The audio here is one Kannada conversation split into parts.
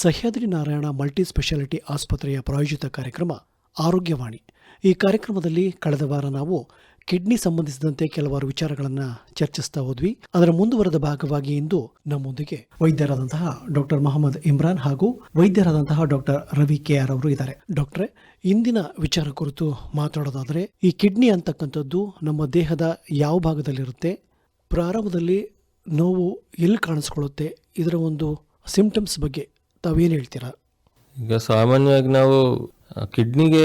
ಸಹ್ಯಾದ್ರಿ ನಾರಾಯಣ ಮಲ್ಟಿ ಸ್ಪೆಷಾಲಿಟಿ ಆಸ್ಪತ್ರೆಯ ಪ್ರಾಯೋಜಿತ ಕಾರ್ಯಕ್ರಮ ಆರೋಗ್ಯವಾಣಿ. ಈ ಕಾರ್ಯಕ್ರಮದಲ್ಲಿ ಕಳೆದ ವಾರ ನಾವು ಕಿಡ್ನಿ ಸಂಬಂಧಿಸಿದಂತೆ ಕೆಲವಾರು ವಿಚಾರಗಳನ್ನು ಚರ್ಚಿಸ್ತಾ ಹೋದ್ವಿ. ಅದರ ಮುಂದುವರೆದ ಭಾಗವಾಗಿ ಇಂದು ನಮ್ಮೊಂದಿಗೆ ವೈದ್ಯರಾದಂತಹ ಡಾಕ್ಟರ್ ಮೊಹಮ್ಮದ್ ಇಮ್ರಾನ್ ಹಾಗೂ ವೈದ್ಯರಾದಂತಹ ಡಾಕ್ಟರ್ ರವಿ ಕೆ ಆರ್ ಅವರು ಇದ್ದಾರೆ. ಡಾಕ್ಟ್ರೆ, ಇಂದಿನ ವಿಚಾರ ಕುರಿತು ಮಾತಾಡೋದಾದರೆ, ಈ ಕಿಡ್ನಿ ಅಂತಕ್ಕಂಥದ್ದು ನಮ್ಮ ದೇಹದ ಯಾವ ಭಾಗದಲ್ಲಿರುತ್ತೆ, ಪ್ರಾರಂಭದಲ್ಲಿ ನೋವು ಎಲ್ಲಿ ಕಾಣಿಸ್ಕೊಳ್ಳುತ್ತೆ, ಇದರ ಒಂದು ಸಿಂಪ್ಟಮ್ಸ್ ಬಗ್ಗೆ ತಾವೇನು ಹೇಳ್ತೀರಾ? ಈಗ ಸಾಮಾನ್ಯವಾಗಿ ನಾವು ಕಿಡ್ನಿಗೆ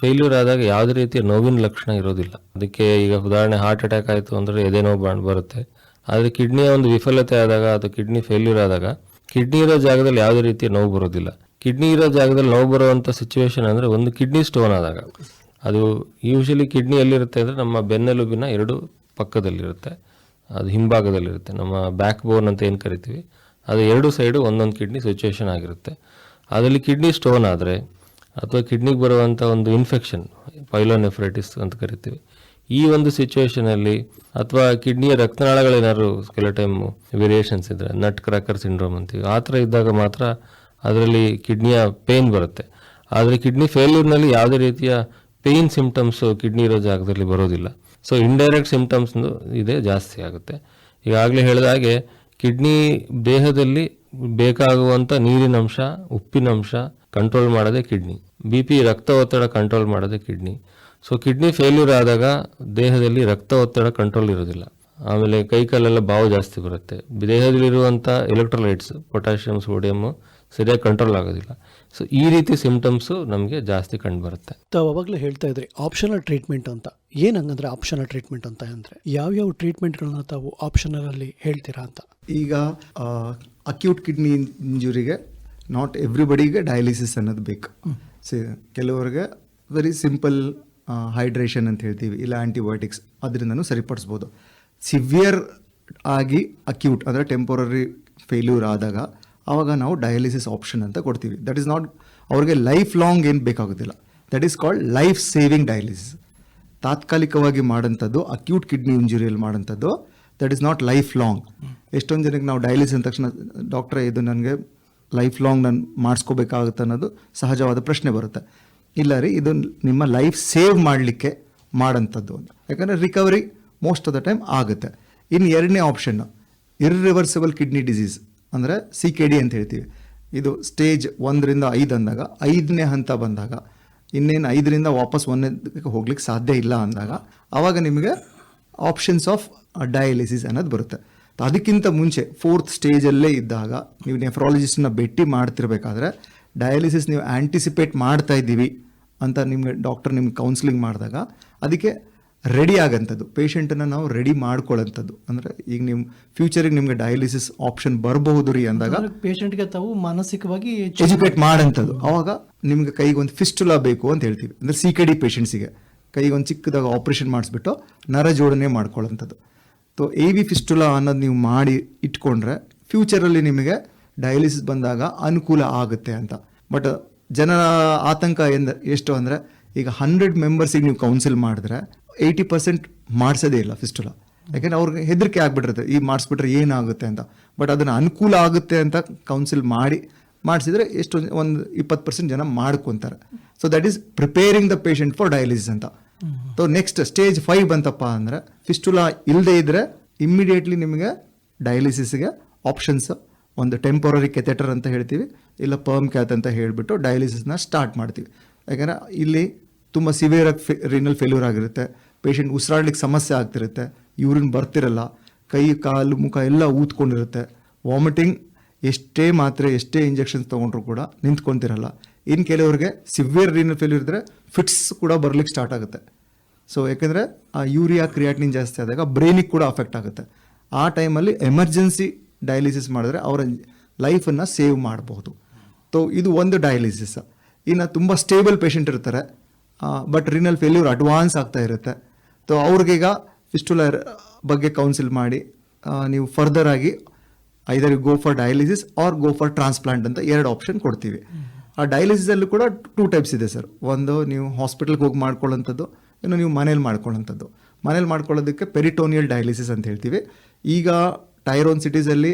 ಫೇಲ್ಯೂರ್ ಆದಾಗ ಯಾವುದೇ ರೀತಿಯ ನೋವಿನ ಲಕ್ಷಣ ಇರೋದಿಲ್ಲ. ಅದಕ್ಕೆ ಈಗ ಉದಾಹರಣೆ ಹಾರ್ಟ್ ಅಟ್ಯಾಕ್ ಆಯಿತು ಅಂದರೆ ಎದೆ ನೋವು ಬರುತ್ತೆ. ಆದರೆ ಕಿಡ್ನಿಯ ಒಂದು ವಿಫಲತೆ ಆದಾಗ ಅಥವಾ ಕಿಡ್ನಿ ಫೇಲ್ಯೂರ್ ಆದಾಗ ಕಿಡ್ನಿ ಇರೋ ಜಾಗದಲ್ಲಿ ಯಾವುದೇ ರೀತಿಯ ನೋವು ಬರೋದಿಲ್ಲ. ಕಿಡ್ನಿ ಇರೋ ಜಾಗದಲ್ಲಿ ನೋವು ಬರುವಂಥ ಸಿಚುವೇಶನ್ ಅಂದರೆ ಒಂದು ಕಿಡ್ನಿ ಸ್ಟೋನ್ ಆದಾಗ. ಅದು ಯೂಶಲಿ ಕಿಡ್ನಿ ಎಲ್ಲಿರುತ್ತೆ ಅಂದರೆ ನಮ್ಮ ಬೆನ್ನೆಲುಬಿನ ಎರಡು ಪಕ್ಕದಲ್ಲಿರುತ್ತೆ. ಅದು ಹಿಂಭಾಗದಲ್ಲಿರುತ್ತೆ. ನಮ್ಮ ಬ್ಯಾಕ್ ಬೋನ್ ಅಂತ ಏನು ಕರಿತೀವಿ? ಅದು ಎರಡು ಸೈಡು ಒಂದೊಂದು ಕಿಡ್ನಿ ಸಿಚುವೇಶನ್ ಆಗಿರುತ್ತೆ. ಅದರಲ್ಲಿ ಕಿಡ್ನಿ ಸ್ಟೋನ್ ಆದರೆ ಅಥವಾ ಕಿಡ್ನಿಗೆ ಬರುವಂಥ ಒಂದು ಇನ್ಫೆಕ್ಷನ್ ಪೈಲೋನೆಫ್ರೈಟಿಸ್ ಅಂತ ಕರಿತೀವಿ. ಈ ಒಂದು ಸಿಚುವೇಷನಲ್ಲಿ ಅಥವಾ ಕಿಡ್ನಿಯ ರಕ್ತನಾಳಗಳೇನಾದ್ರು ಕೆಲವು ಟೈಮ್ ವೇರಿಯೇಷನ್ಸ್ ಇದ್ದರೆ ನಟ್ ಕ್ರ್ಯಾಕರ್ ಸಿಂಡ್ರೋಮ್ ಅಂತೀವಿ, ಆ ಥರ ಇದ್ದಾಗ ಮಾತ್ರ ಅದರಲ್ಲಿ ಕಿಡ್ನಿಯ ಪೇಯ್ನ್ ಬರುತ್ತೆ. ಆದರೆ ಕಿಡ್ನಿ ಫೇಲ್ಯೂರ್ನಲ್ಲಿ ಯಾವುದೇ ರೀತಿಯ ಪೇಯ್ನ್ ಸಿಂಪ್ಟಮ್ಸು ಕಿಡ್ನಿ ಇರೋ ಜಾಗದಲ್ಲಿ ಬರೋದಿಲ್ಲ. ಸೊ ಇಂಡೈರೆಕ್ಟ್ ಸಿಂಪ್ಟಮ್ಸ್ ಇದೆ ಜಾಸ್ತಿ ಆಗುತ್ತೆ. ಈಗಾಗಲೇ ಹೇಳಿದ ಹಾಗೆ ಕಿಡ್ನಿ ದೇಹದಲ್ಲಿ ಬೇಕಾಗುವಂಥ ನೀರಿನಂಶ ಉಪ್ಪಿನಂಶ ಕಂಟ್ರೋಲ್ ಮಾಡೋದೇ ಕಿಡ್ನಿ. ಬಿ ಪಿ ರಕ್ತ ಒತ್ತಡ ಕಂಟ್ರೋಲ್ ಮಾಡೋದೇ ಕಿಡ್ನಿ. ಸೊ ಕಿಡ್ನಿ ಫೇಲ್ಯೂರ್ ಆದಾಗ ದೇಹದಲ್ಲಿ ರಕ್ತ ಒತ್ತಡ ಕಂಟ್ರೋಲ್ ಇರೋದಿಲ್ಲ ಆಮೇಲೆ ಕೈ ಕಾಲೆಲ್ಲ ಬಾವು ಜಾಸ್ತಿ ಬರುತ್ತೆ. ದೇಹದಲ್ಲಿರುವಂಥ ಎಲೆಕ್ಟ್ರೋಲೈಟ್ಸ್ ಪೊಟ್ಯಾಷಿಯಮ್ ಸೋಡಿಯಮ್ಮು ಸರಿಯಾಗಿ ಕಂಟ್ರೋಲ್ ಆಗೋದಿಲ್ಲ. ಸೊ ಈ ರೀತಿ ಸಿಂಪ್ಟಮ್ಸು ನಮಗೆ ಜಾಸ್ತಿ ಕಂಡು ಬರುತ್ತೆ. ತಾವು ಅವಾಗಲೇ ಹೇಳ್ತಾ ಇದ್ರಿ ಆಪ್ಷನಲ್ ಟ್ರೀಟ್ಮೆಂಟ್ ಅಂತ. ಏನ್ ಹಂಗಂದ್ರೆ ಆಪ್ಷನಲ್ ಟ್ರೀಟ್ಮೆಂಟ್ ಅಂತ ಅಂದ್ರೆ? ಯಾವ್ಯಾವ ಟ್ರೀಟ್ಮೆಂಟ್ಗಳನ್ನ ತಾವು ಆಪ್ಷನಲ್ ಅಲ್ಲಿ ಹೇಳ್ತೀರಾ ಅಂತ? ಈಗ ಅಕ್ಯೂಟ್ ಕಿಡ್ನಿ ಇಂಜುರಿಗೆ ನಾಟ್ ಎವ್ರಿಬಡಿಗೆ ಡಯಾಲಿಸಿಸ್ ಅನ್ನೋದು ಬೇಕು. ಸಿ ಕೆಲವರಿಗೆ ವೆರಿ ಸಿಂಪಲ್ ಹೈಡ್ರೇಷನ್ ಅಂತ ಹೇಳ್ತೀವಿ ಇಲ್ಲ ಆ್ಯಂಟಿಬಯೋಟಿಕ್ಸ್ ಅದರಿಂದನೂ ಸರಿಪಡಿಸ್ಬೋದು. ಸಿವಿಯರ್ ಆಗಿ ಅಕ್ಯೂಟ್ ಅಂದರೆ ಟೆಂಪೊರರಿ ಫೇಲ್ಯೂರ್ ಆದಾಗ ಆವಾಗ ನಾವು ಡಯಾಲಿಸಿಸ್ ಆಪ್ಷನ್ ಅಂತ ಕೊಡ್ತೀವಿ. ದಟ್ ಈಸ್ ನಾಟ್ ಅವ್ರಿಗೆ ಲೈಫ್ ಲಾಂಗ್ ಏನು ಬೇಕಾಗೋದಿಲ್ಲ. That is called life saving dialysis ತಾತ್ಕಾಲಿಕವಾಗಿ ಮಾಡೋಂಥದ್ದು ಅಕ್ಯೂಟ್ ಕಿಡ್ನಿ ಇಂಜುರಿಯಲ್ಲಿ ಮಾಡೋಂಥದ್ದು that is not life long ಎಷ್ಟೊಂದು ಜನಕ್ಕೆ ನಾವು ಡಯಾಲಿಸಿಸ್ ಅಂದ ತಕ್ಷಣ ಡಾಕ್ಟ್ರೇ ಇದು ನನಗೆ ಲೈಫ್ ಲಾಂಗ್ ನಾನು ಮಾಡಿಸ್ಕೋಬೇಕಾಗುತ್ತೆ ಅನ್ನೋದು ಸಹಜವಾದ ಪ್ರಶ್ನೆ ಬರುತ್ತೆ. ಇಲ್ಲ ರೀ, ಇದು ನಿಮ್ಮ ಲೈಫ್ ಸೇವ್ ಮಾಡಲಿಕ್ಕೆ ಮಾಡೋಂಥದ್ದು ಅಂತ. ಯಾಕಂದರೆ recovery most of the time ಆಗುತ್ತೆ. ಇನ್ನು ಎರಡನೇ ಆಪ್ಷನ್ನು ಇರ್ರಿವರ್ಸಿಬಲ್ ಕಿಡ್ನಿ ಡಿಸೀಸ್ ಅಂದರೆ ಸಿ ಕೆ ಡಿ ಅಂತ ಹೇಳ್ತೀವಿ. ಇದು ಸ್ಟೇಜ್ ಒಂದರಿಂದ ಐದು ಅಂದಾಗ, ಐದನೇ ಹಂತ ಬಂದಾಗ, ಇನ್ನೇನು ಐದರಿಂದ ವಾಪಸ್ ಒಂದೇ ಹೋಗ್ಲಿಕ್ಕೆ ಸಾಧ್ಯ ಇಲ್ಲ ಅಂದಾಗ ಆವಾಗ ನಿಮಗೆ ಆಪ್ಷನ್ಸ್ ಆಫ್ ಡಯಾಲಿಸಿಸ್ ಅನ್ನೋದು ಬರುತ್ತೆ. ಅದಕ್ಕಿಂತ ಮುಂಚೆ ಫೋರ್ತ್ ಸ್ಟೇಜಲ್ಲೇ ಇದ್ದಾಗ, ನೀವು ನೆಫ್ರಾಲಜಿಸ್ಟ್ನ ಭೇಟಿ ಮಾಡ್ತಿರ್ಬೇಕಾದ್ರೆ ಡಯಾಲಿಸಿಸ್ ನೀವು ಆ್ಯಂಟಿಸಿಪೇಟ್ ಮಾಡ್ತಾ ಇದ್ದೀವಿ ಅಂತ ನಿಮಗೆ ಡಾಕ್ಟರ್ ನಿಮ್ಗೆ ಕೌನ್ಸಿಲಿಂಗ್ ಮಾಡಿದಾಗ, ಅದಕ್ಕೆ ರೆಡಿ ಆಗಂಥದ್ದು. ಪೇಷಂಟನ್ನು ನಾವು ರೆಡಿ ಮಾಡ್ಕೊಳ್ಳೋಂಥದ್ದು. ಅಂದರೆ ಈಗ ನಿಮ್ಮ ಫ್ಯೂಚರಿಗೆ ನಿಮಗೆ ಡಯಾಲಿಸಿಸ್ ಆಪ್ಷನ್ ಬರಬಹುದು ರೀ ಅಂದಾಗ ಪೇಷಂಟ್ಗೆ ತಾವು ಮಾನಸಿಕವಾಗಿ ಎಜುಕೇಟ್ ಮಾಡೋಂಥದ್ದು. ಅವಾಗ ನಿಮಗೆ ಕೈಗೆ ಒಂದು ಫಿಸ್ಟುಲಾ ಬೇಕು ಅಂತ ಹೇಳ್ತೀವಿ. ಅಂದರೆ ಸಿ ಕೆ ಡಿ ಪೇಷಂಟ್ಸಿಗೆ ಕೈಗೆ ಒಂದು ಚಿಕ್ಕದಾಗ ಆಪ್ರೇಷನ್ ಮಾಡಿಸ್ಬಿಟ್ಟು ನರ ಜೋಡಣೆ ಮಾಡ್ಕೊಳ್ಳೋಂಥದ್ದು. ಸೊ ಎ ವಿ ಫಿಸ್ಟುಲಾ ಅನ್ನೋದು ನೀವು ಮಾಡಿ ಇಟ್ಕೊಂಡ್ರೆ ಫ್ಯೂಚರಲ್ಲಿ ನಿಮಗೆ ಡಯಾಲಿಸಿಸ್ ಬಂದಾಗ ಅನುಕೂಲ ಆಗುತ್ತೆ ಅಂತ. ಬಟ್ ಜನರ ಆತಂಕ ಎಂದ ಎಷ್ಟು ಅಂದರೆ ಈಗ ಹಂಡ್ರೆಡ್ ಮೆಂಬರ್ಸಿಗೆ ನೀವು ಕೌನ್ಸಿಲ್ ಮಾಡಿದ್ರೆ ಏಯ್ಟಿ ಪರ್ಸೆಂಟ್ ಮಾಡಿಸೋದೇ ಇಲ್ಲ ಫಿಸ್ಟುಲಾ ಯಾಕೆಂದ್ರೆ ಅವ್ರಿಗೆ ಹೆದರಿಕೆ ಆಗ್ಬಿಟ್ಟಿರುತ್ತೆ, ಈ ಮಾಡಿಸ್ಬಿಟ್ರೆ ಏನಾಗುತ್ತೆ ಅಂತ. ಬಟ್ ಅದನ್ನು ಅನುಕೂಲ ಆಗುತ್ತೆ ಅಂತ ಕೌನ್ಸಿಲ್ ಮಾಡಿ, ಮಾಡಿಸಿದ್ರೆ ಎಷ್ಟು ಒಂದು ಇಪ್ಪತ್ತು ಪರ್ಸೆಂಟ್ ಜನ ಮಾಡ್ಕೊತಾರೆ. So that is preparing the patient for dialysis ಅಂತ. ಸೊ ನೆಕ್ಸ್ಟ್ ಸ್ಟೇಜ್ ಫೈವ್ ಬಂತಪ್ಪ ಅಂದರೆ ಫಿಸ್ಟುಲಾ ಇಲ್ಲದೆ ಇದ್ದರೆ ಇಮ್ಮಿಡಿಯೇಟ್ಲಿ ನಿಮಗೆ ಡಯಾಲಿಸಿಸ್ಗೆ ಆಪ್ಷನ್ಸ್ ಒಂದು ಟೆಂಪೊರರಿ ಕೆಥೆಟರ್ ಅಂತ ಹೇಳ್ತೀವಿ, ಇಲ್ಲ ಪರ್ಮ್ ಕ್ಯಾತ್ ಅಂತ ಹೇಳಿಬಿಟ್ಟು ಡಯಾಲಿಸಿಸ್ನ ಸ್ಟಾರ್ಟ್ ಮಾಡ್ತೀವಿ. ಯಾಕಂದರೆ ಇಲ್ಲಿ ತುಂಬ ಸಿವಿಯರ್ ಆಗಿ ಫೆ ರಿನಲ್ ಫೇಲ್ಯೂರ್ ಆಗಿರುತ್ತೆ ಪೇಷಂಟ್ ಉಸಿರಾಡ್ಲಿಕ್ಕೆ ಸಮಸ್ಯೆ ಆಗ್ತಿರುತ್ತೆ ಯೂರಿನ್ ಬರ್ತಿರಲ್ಲ, ಕೈ, ಕಾಲು, ಮುಖ ಎಲ್ಲ ಊದ್ಕೊಂಡಿರುತ್ತೆ. ವಾಮಿಟಿಂಗ್ ಎಷ್ಟೇ ಮಾತ್ರೆ, ಎಷ್ಟೇ ಇಂಜೆಕ್ಷನ್ಸ್ ತೊಗೊಂಡ್ರು ಕೂಡ ನಿಂತ್ಕೊಂತಿರಲ್ಲ. ಇನ್ನು ಕೆಲವರಿಗೆ ಸಿವಿಯರ್ ರಿನಲ್ ಫೇಲ್ಯೂರ್ ಇದ್ದರೆ ಫಿಟ್ಸ್ ಕೂಡ ಬರ್ಲಿಕ್ಕೆ ಸ್ಟಾರ್ಟ್ ಆಗುತ್ತೆ. ಸೊ ಯಾಕೆಂದರೆ ಆ ಯೂರಿಯಾ ಕ್ರಿಯಾಟಿನ್ ಜಾಸ್ತಿ ಆದಾಗ ಬ್ರೈನಿಗೆ ಕೂಡ ಅಫೆಕ್ಟ್ ಆಗುತ್ತೆ. ಆ ಟೈಮಲ್ಲಿ ಎಮರ್ಜೆನ್ಸಿ ಡಯಾಲಿಸಿಸ್ ಮಾಡಿದ್ರೆ ಅವರ ಲೈಫನ್ನು ಸೇವ್ ಮಾಡಬಹುದು. ಸೊ ಇದು ಒಂದು ಡಯಾಲಿಸಿಸ್ ಇನ್ನು ತುಂಬ ಸ್ಟೇಬಲ್ ಪೇಷಂಟ್ ಇರ್ತಾರೆ. ಬಟ್ ರಿನಲ್ ಫೇಲ್ಯೂರ್ ಅಡ್ವಾನ್ಸ್ ಆಗ್ತಾ ಇರುತ್ತೆ. ಸೊ ಅವ್ರಿಗೀಗ ಫಿಸ್ಟುಲರ್ ಬಗ್ಗೆ ಕೌನ್ಸಿಲ್ ಮಾಡಿ ನೀವು ಫರ್ದರ್ ಆಗಿ either go for dialysis or go for transplant ಅಂತ ಎರಡು ಆಪ್ಷನ್ ಕೊಡ್ತೀವಿ. ಆ ಡಯಾಲಿಸಿಸಲ್ಲೂ ಕೂಡ ಟೂ ಟೈಪ್ಸ್ ಇದೆ ಸರ್ ಒಂದು ನೀವು ಹಾಸ್ಪಿಟಲ್ಗೆ ಹೋಗಿ ಮಾಡ್ಕೊಳ್ಳೋಂಥದ್ದು ಇನ್ನು ನೀವು ಮನೇಲಿ ಮಾಡ್ಕೊಳ್ಳೋಂಥದ್ದು ಮನೇಲಿ ಮಾಡ್ಕೊಳ್ಳೋದಕ್ಕೆ ಪೆರಿಟೋನಿಯಲ್ ಡಯಾಲಿಸಿಸ್ ಅಂತ ಹೇಳ್ತೀವಿ. ಈಗ ಟೈರೋನ್ ಸಿಟೀಸಲ್ಲಿ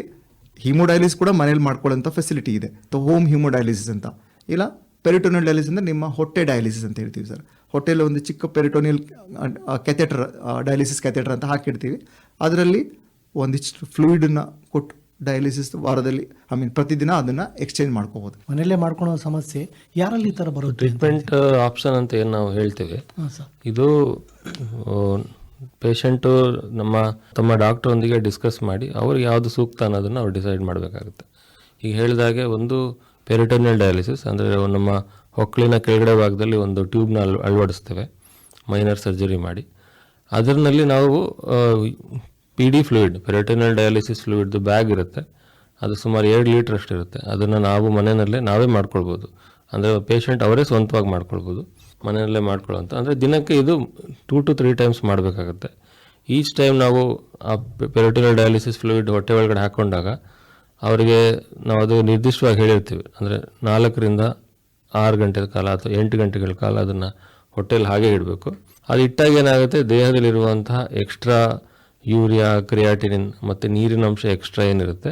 ಹಿಮೋಡಯಾಲಿಸ್ ಕೂಡ ಮನೇಲಿ ಮಾಡ್ಕೊಳ್ಳೋಂಥ ಫೆಸಿಲಿಟಿ ಇದೆ. ಹೋಮ್ ಹಿಮೋಡಯಾಲಿಸಿಸ್ ಅಂತ. ಇಲ್ಲ ಪೆರಿಟೋನಿಯಲ್ ಡಯಾಲಿಸಿಸ್ ಅಂದರೆ ನಿಮ್ಮ ಹೊಟ್ಟೆ ಡಯಾಲಿಸಿಸ್ ಅಂತ ಹೇಳ್ತೀವಿ ಸರ್ ಹೊಟ್ಟೆಯಲ್ಲಿ ಒಂದು ಚಿಕ್ಕ ಪೆರಿಟೋನಿಯಲ್ ಕ್ಯಾಥೆಟ್ರ್ ಡಯಾಲಿಸಿಸ್ ಕ್ಯಾಥೆಟ್ರ್ ಅಂತ ಹಾಕಿಡ್ತೀವಿ. ಅದರಲ್ಲಿ ಒಂದಿಷ್ಟು ಫ್ಲೂಯಿಡನ್ನ ಕೊಟ್ಟು ಡಯಾಲಿಸಿಸ್ ವಾರದಲ್ಲಿ ಐ ಮೀನ್ ಪ್ರತಿದಿನ ಅದನ್ನು ಎಕ್ಸ್ಚೇಂಜ್ ಮಾಡ್ಕೋಬೋದು. ಮನೆಯಲ್ಲೇ ಮಾಡ್ಕೊಳ್ಳೋ ಸಮಸ್ಯೆ ಯಾರಲ್ಲಿ ಈ ಥರ ಬರುತ್ತೆ? ಟ್ರೀಟ್ಮೆಂಟ್ ಆಪ್ಷನ್ ಅಂತ ಏನು ನಾವು ಹೇಳ್ತೇವೆ? ಇದು ಪೇಷಂಟು ನಮ್ಮ ತಮ್ಮ ಡಾಕ್ಟರ್ ಒಂದಿಗೆ ಡಿಸ್ಕಸ್ ಮಾಡಿ ಅವ್ರಿಗೆ ಯಾವುದು ಸೂಕ್ತ ಅನ್ನೋದನ್ನು ಅವ್ರು ಡಿಸೈಡ್ ಮಾಡಬೇಕಾಗುತ್ತೆ. ಈಗ ಹೇಳಿದಾಗೆ ಒಂದು ಪೆರಿಟೋನಿಯಲ್ ಡಯಾಲಿಸಿಸ್ ಅಂದರೆ ನಮ್ಮ ಹೊಕ್ಕಳಿನ ಕೆಳಗಡೆ ಭಾಗದಲ್ಲಿ ಒಂದು ಟ್ಯೂಬ್ನ ಅಳ್, ಅಳವಡಿಸ್ತೇವೆ. ಮೈನರ್ ಸರ್ಜರಿ ಮಾಡಿ. ಅದರಲ್ಲಿ ನಾವು P D fluid peritoneal dialysis ಫ್ಲೂಯಿಡ್ದು bag ಇರುತ್ತೆ. ಅದು ಸುಮಾರು ಎರಡು ಲೀಟ್ರ್ ಅಷ್ಟು ಇರುತ್ತೆ. ಅದನ್ನು ನಾವು ಮನೆಯಲ್ಲೇ, ನಾವೇ ಮಾಡ್ಕೊಳ್ಬೋದು. ಅಂದರೆ ಪೇಷಂಟ್ ಅವರೇ ಸ್ವಂತವಾಗಿ ಮಾಡ್ಕೊಳ್ಬೋದು. ಮನೆಯಲ್ಲೇ ಮಾಡ್ಕೊಳ್ಳೋ ಅಂತ ಅಂದರೆ ದಿನಕ್ಕೆ ಇದು ಟೂ ಟು ತ್ರೀ ಟೈಮ್ಸ್ ಮಾಡಬೇಕಾಗುತ್ತೆ. ಈಚ್ ಟೈಮ್ ನಾವು, ಆ ಪೆರಿಟೋನಿಯಲ್ ಡಯಾಲಿಸಿಸ್ ಫ್ಲೂಯಿಡ್ ಹೊಟ್ಟೆ ಒಳಗಡೆ ಹಾಕ್ಕೊಂಡಾಗ ಅವರಿಗೆ ನಾವು ಅದು ನಿರ್ದಿಷ್ಟವಾಗಿ ಹೇಳಿರ್ತೀವಿ. ಅಂದರೆ ನಾಲ್ಕರಿಂದ ಆರು ಗಂಟೆಗಳ ಕಾಲ ಅಥವಾ ಎಂಟು ಗಂಟೆಗಳ ಕಾಲ ಅದನ್ನು ಹೊಟ್ಟೆಯಲ್ಲಿ ಹಾಗೆ ಇಡಬೇಕು. ಅದು ಇಟ್ಟಾಗ ಏನಾಗುತ್ತೆ, ದೇಹದಲ್ಲಿರುವಂತಹ ಎಕ್ಸ್ಟ್ರಾ ಯೂರಿಯಾ ಕ್ರಿಯಾಟಿನಿನ್ ಮತ್ತು ನೀರಿನ ಅಂಶ ಎಕ್ಸ್ಟ್ರಾ ಏನಿರುತ್ತೆ,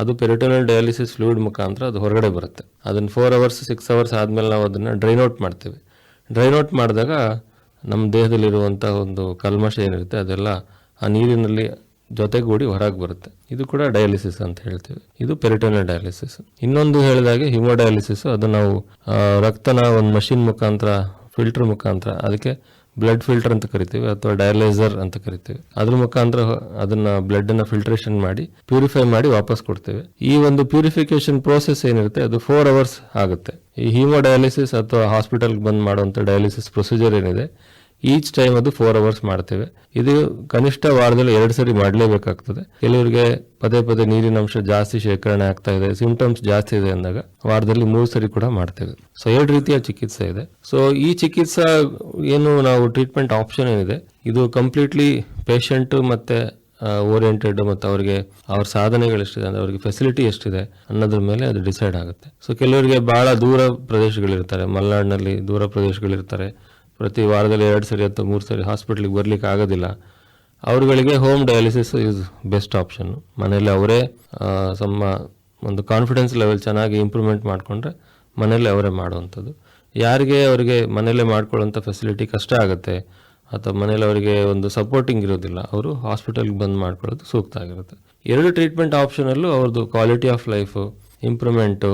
ಅದು ಪೆರಿಟೋನಲ್ ಡಯಾಲಿಸಿಸ್ ಫ್ಲೂಯಿಡ್ ಮುಖಾಂತರ ಅದು ಹೊರಗಡೆ ಬರುತ್ತೆ. ಅದನ್ನು ಫೋರ್ ಅವರ್ಸ್ ಸಿಕ್ಸ್ ಅವರ್ಸ್ ಆದಮೇಲೆ ನಾವು ಅದನ್ನು ಡ್ರೈನೌಟ್ ಡ್ರೈನ್ ಔಟ್ ಮಾಡಿದಾಗ ನಮ್ಮ ದೇಹದಲ್ಲಿರುವಂಥ ಒಂದು ಕಲ್ಮಶ ಏನಿರುತ್ತೆ, ಅದೆಲ್ಲ ಆ ನೀರಿನಲ್ಲಿ ಜೊತೆಗೂಡಿ ಹೊರಗೆ ಬರುತ್ತೆ. ಇದು ಕೂಡ ಡಯಾಲಿಸಿಸ್ ಅಂತ ಹೇಳ್ತೀವಿ. ಇದು ಪೆರಿಟೋನಿಯಲ್ ಡಯಾಲಿಸಿಸ್. ಇನ್ನೊಂದು ಹೇಳಿದಾಗೆ ಹಿಮೋಡಯಾಲಿಸಿಸ್, ಅದು ನಾವು ರಕ್ತನ ಒಂದು ಮಷಿನ್ ಮುಖಾಂತರ, ಫಿಲ್ಟರ್ ಮುಖಾಂತರ, ಅದಕ್ಕೆ ಬ್ಲಡ್ ಫಿಲ್ಟರ್ ಅಂತ ಕರಿತೀವಿ, ಅಥವಾ ಡಯಾಲೈಸರ್ ಅಂತ ಕರಿತೀವಿ. ಅದ್ರ ಮುಖಾಂತರ ಅದನ್ನ ಬ್ಲಡ್ ಅನ್ನ ಫಿಲ್ಟ್ರೇಷನ್ ಮಾಡಿ, ಪ್ಯೂರಿಫೈ ಮಾಡಿ ವಾಪಸ್ ಕೊಡ್ತೇವೆ. ಈ ಒಂದು ಪ್ಯೂರಿಫಿಕೇಶನ್ ಪ್ರೋಸೆಸ್ ಏನಿರುತ್ತೆ, ಅದು ಫೋರ್ ಅವರ್ಸ್ ಆಗುತ್ತೆ. ಈ ಹಿಮೋಡಯಾಲಿಸಿಸ್ ಅಥವಾ ಹಾಸ್ಪಿಟಲ್ಗೆ ಬಂದು ಮಾಡುವಂಥ ಡಯಾಲಿಸಿಸ್ ಪ್ರೊಸೀಜರ್ ಏನಿದೆ ಈಚ್ ಟೈಮ್ ಅದು ಫೋರ್ ಅವರ್ಸ್ ಮಾಡ್ತೇವೆ. ಇದು ಕನಿಷ್ಠ ವಾರದಲ್ಲಿ ಎರಡು ಸರಿ ಮಾಡಲೇಬೇಕಾಗ್ತದೆ. ಕೆಲವರಿಗೆ ಪದೇ ಪದೇ ನೀರಿನ ಅಂಶ ಜಾಸ್ತಿ ಶೇಖರಣೆ ಆಗ್ತಾ ಇದೆ ಸಿಂಪ್ಟಮ್ಸ್ ಜಾಸ್ತಿ ಇದೆ ಅಂದಾಗ ವಾರದಲ್ಲಿ ಮೂರು ಸರಿ ಕೂಡ ಮಾಡ್ತೇವೆ. ಸೊ ಎರಡು ರೀತಿಯ ಚಿಕಿತ್ಸೆ ಇದೆ. ಸೊ ಈ ಚಿಕಿತ್ಸಾ ಏನು ನಾವು ಟ್ರೀಟ್ಮೆಂಟ್ ಆಪ್ಷನ್ ಏನಿದೆ, ಇದು ಕಂಪ್ಲೀಟ್ಲಿ ಪೇಷಂಟ್ ಮತ್ತೆ ಓರಿಯೆಂಟೆಡ್ ಮತ್ತು ಅವರಿಗೆ, ಅವ್ರ ಸಾಧನೆಗಳು ಎಷ್ಟಿದೆ, ಅಂದರೆ ಅವರಿಗೆ ಫೆಸಿಲಿಟಿ ಎಷ್ಟಿದೆ ಅನ್ನೋದ್ರ ಮೇಲೆ ಅದು ಡಿಸೈಡ್ ಆಗುತ್ತೆ. ಸೊ ಕೆಲವರಿಗೆ ಭಾಳ ದೂರ ಪ್ರದೇಶಗಳಿರ್ತಾರೆ, ಮಲೆನಾಡಿನಲ್ಲಿ ದೂರ ಪ್ರದೇಶಗಳಿರ್ತಾರೆ ಪ್ರತಿ ವಾರದಲ್ಲಿ ಎರಡು ಸರಿ ಅಥವಾ ಮೂರು ಸರಿ ಹಾಸ್ಪಿಟ್ಲಿಗೆ ಬರಲಿಕ್ಕೆ ಆಗೋದಿಲ್ಲ. ಅವರುಗಳಿಗೆ home dialysis is best option ಮನೆಯಲ್ಲಿ ಅವರೇ ಸಮ್ಮ ಒಂದು ಕಾನ್ಫಿಡೆನ್ಸ್ ಲೆವೆಲ್ ಚೆನ್ನಾಗಿ ಇಂಪ್ರೂವ್ಮೆಂಟ್ ಮಾಡಿಕೊಂಡ್ರೆ ಮನೆಯಲ್ಲೇ ಅವರೇ ಮಾಡುವಂಥದ್ದು. ಯಾರಿಗೆ ಅವರಿಗೆ ಮನೆಯಲ್ಲೇ ಮಾಡ್ಕೊಳ್ಳೋಂಥ ಫೆಸಿಲಿಟಿ ಕಷ್ಟ ಆಗುತ್ತೆ ಅಥವಾ ಮನೇಲಿ ಅವರಿಗೆ ಒಂದು ಸಪೋರ್ಟಿಂಗ್ ಇರೋದಿಲ್ಲ, ಅವರು ಹಾಸ್ಪಿಟಲ್ಗೆ ಬಂದು ಮಾಡ್ಕೊಳ್ಳೋದು ಸೂಕ್ತ ಆಗಿರುತ್ತೆ. ಎರಡು ಟ್ರೀಟ್ಮೆಂಟ್ ಆಪ್ಷನಲ್ಲೂ ಅವ್ರದ್ದು quality of life improvement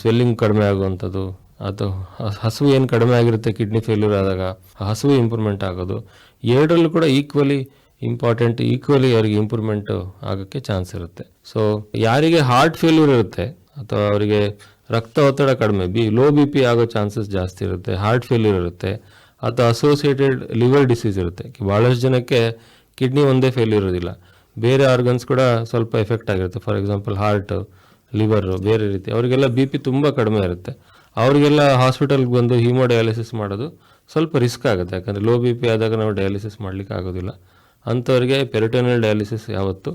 swelling ಕಡಿಮೆ ಆಗುವಂಥದ್ದು ಅಥವಾ ಹಸುವು ಏನು ಕಡಿಮೆ ಆಗಿರುತ್ತೆ ಕಿಡ್ನಿ ಫೇಲ್ಯೂರ್ ಆದಾಗ ಹಸುವು ಇಂಪ್ರೂವ್ಮೆಂಟ್ ಆಗೋದು, ಎರಡರಲ್ಲೂ ಕೂಡ ಈಕ್ವಲಿ ಇಂಪಾರ್ಟೆಂಟ್ ಈಕ್ವಲಿ ಅವರಿಗೆ ಇಂಪ್ರೂವ್ಮೆಂಟ್ ಆಗೋಕ್ಕೆ ಚಾನ್ಸ್ ಇರುತ್ತೆ. ಸೊ ಯಾರಿಗೆ ಹಾರ್ಟ್ ಫೇಲ್ಯೂರ್ ಇರುತ್ತೆ, ಅಥವಾ ಅವರಿಗೆ ರಕ್ತ ಒತ್ತಡ ಕಡಿಮೆ, ಬಿ ಲೋ ಬಿ ಪಿ ಆಗೋ ಚಾನ್ಸಸ್ ಜಾಸ್ತಿ ಇರುತ್ತೆ ಹಾರ್ಟ್ ಫೇಲ್ಯೂರ್ ಇರುತ್ತೆ, ಅಥವಾ ಅಸೋಸಿಯೇಟೆಡ್ ಲಿವರ್ ಡಿಸೀಸ್ ಇರುತ್ತೆ ಭಾಳಷ್ಟು ಜನಕ್ಕೆ ಕಿಡ್ನಿ ಒಂದೇ ಫೇಲ್ ಇರೋದಿಲ್ಲ. ಬೇರೆ ಆರ್ಗನ್ಸ್ ಕೂಡ ಸ್ವಲ್ಪ ಎಫೆಕ್ಟ್ ಆಗಿರುತ್ತೆ ಫಾರ್ ಎಕ್ಸಾಂಪಲ್ ಹಾರ್ಟ್ ಲಿವರ್ ಬೇರೆ ರೀತಿ, ಅವರಿಗೆಲ್ಲ ಬಿ ಪಿ ತುಂಬ ಕಡಿಮೆ ಇರುತ್ತೆ. ಅವರಿಗೆಲ್ಲ ಹಾಸ್ಪಿಟಲ್ಗೆ ಬಂದು ಹಿಮೋಡಯಾಲಿಸಿಸ್ ಮಾಡೋದು ಸ್ವಲ್ಪ ರಿಸ್ಕ್ ಆಗುತ್ತೆ. ಯಾಕಂದರೆ ಲೋ ಬಿ ಪಿ ಆದಾಗ ನಾವು ಡಯಾಲಿಸಿಸ್ ಮಾಡಲಿಕ್ಕೆ ಆಗೋದಿಲ್ಲ. ಅಂಥವ್ರಿಗೆ ಪೆರಿಟೋನಲ್ ಡಯಾಲಿಸಿಸ್ ಯಾವತ್ತು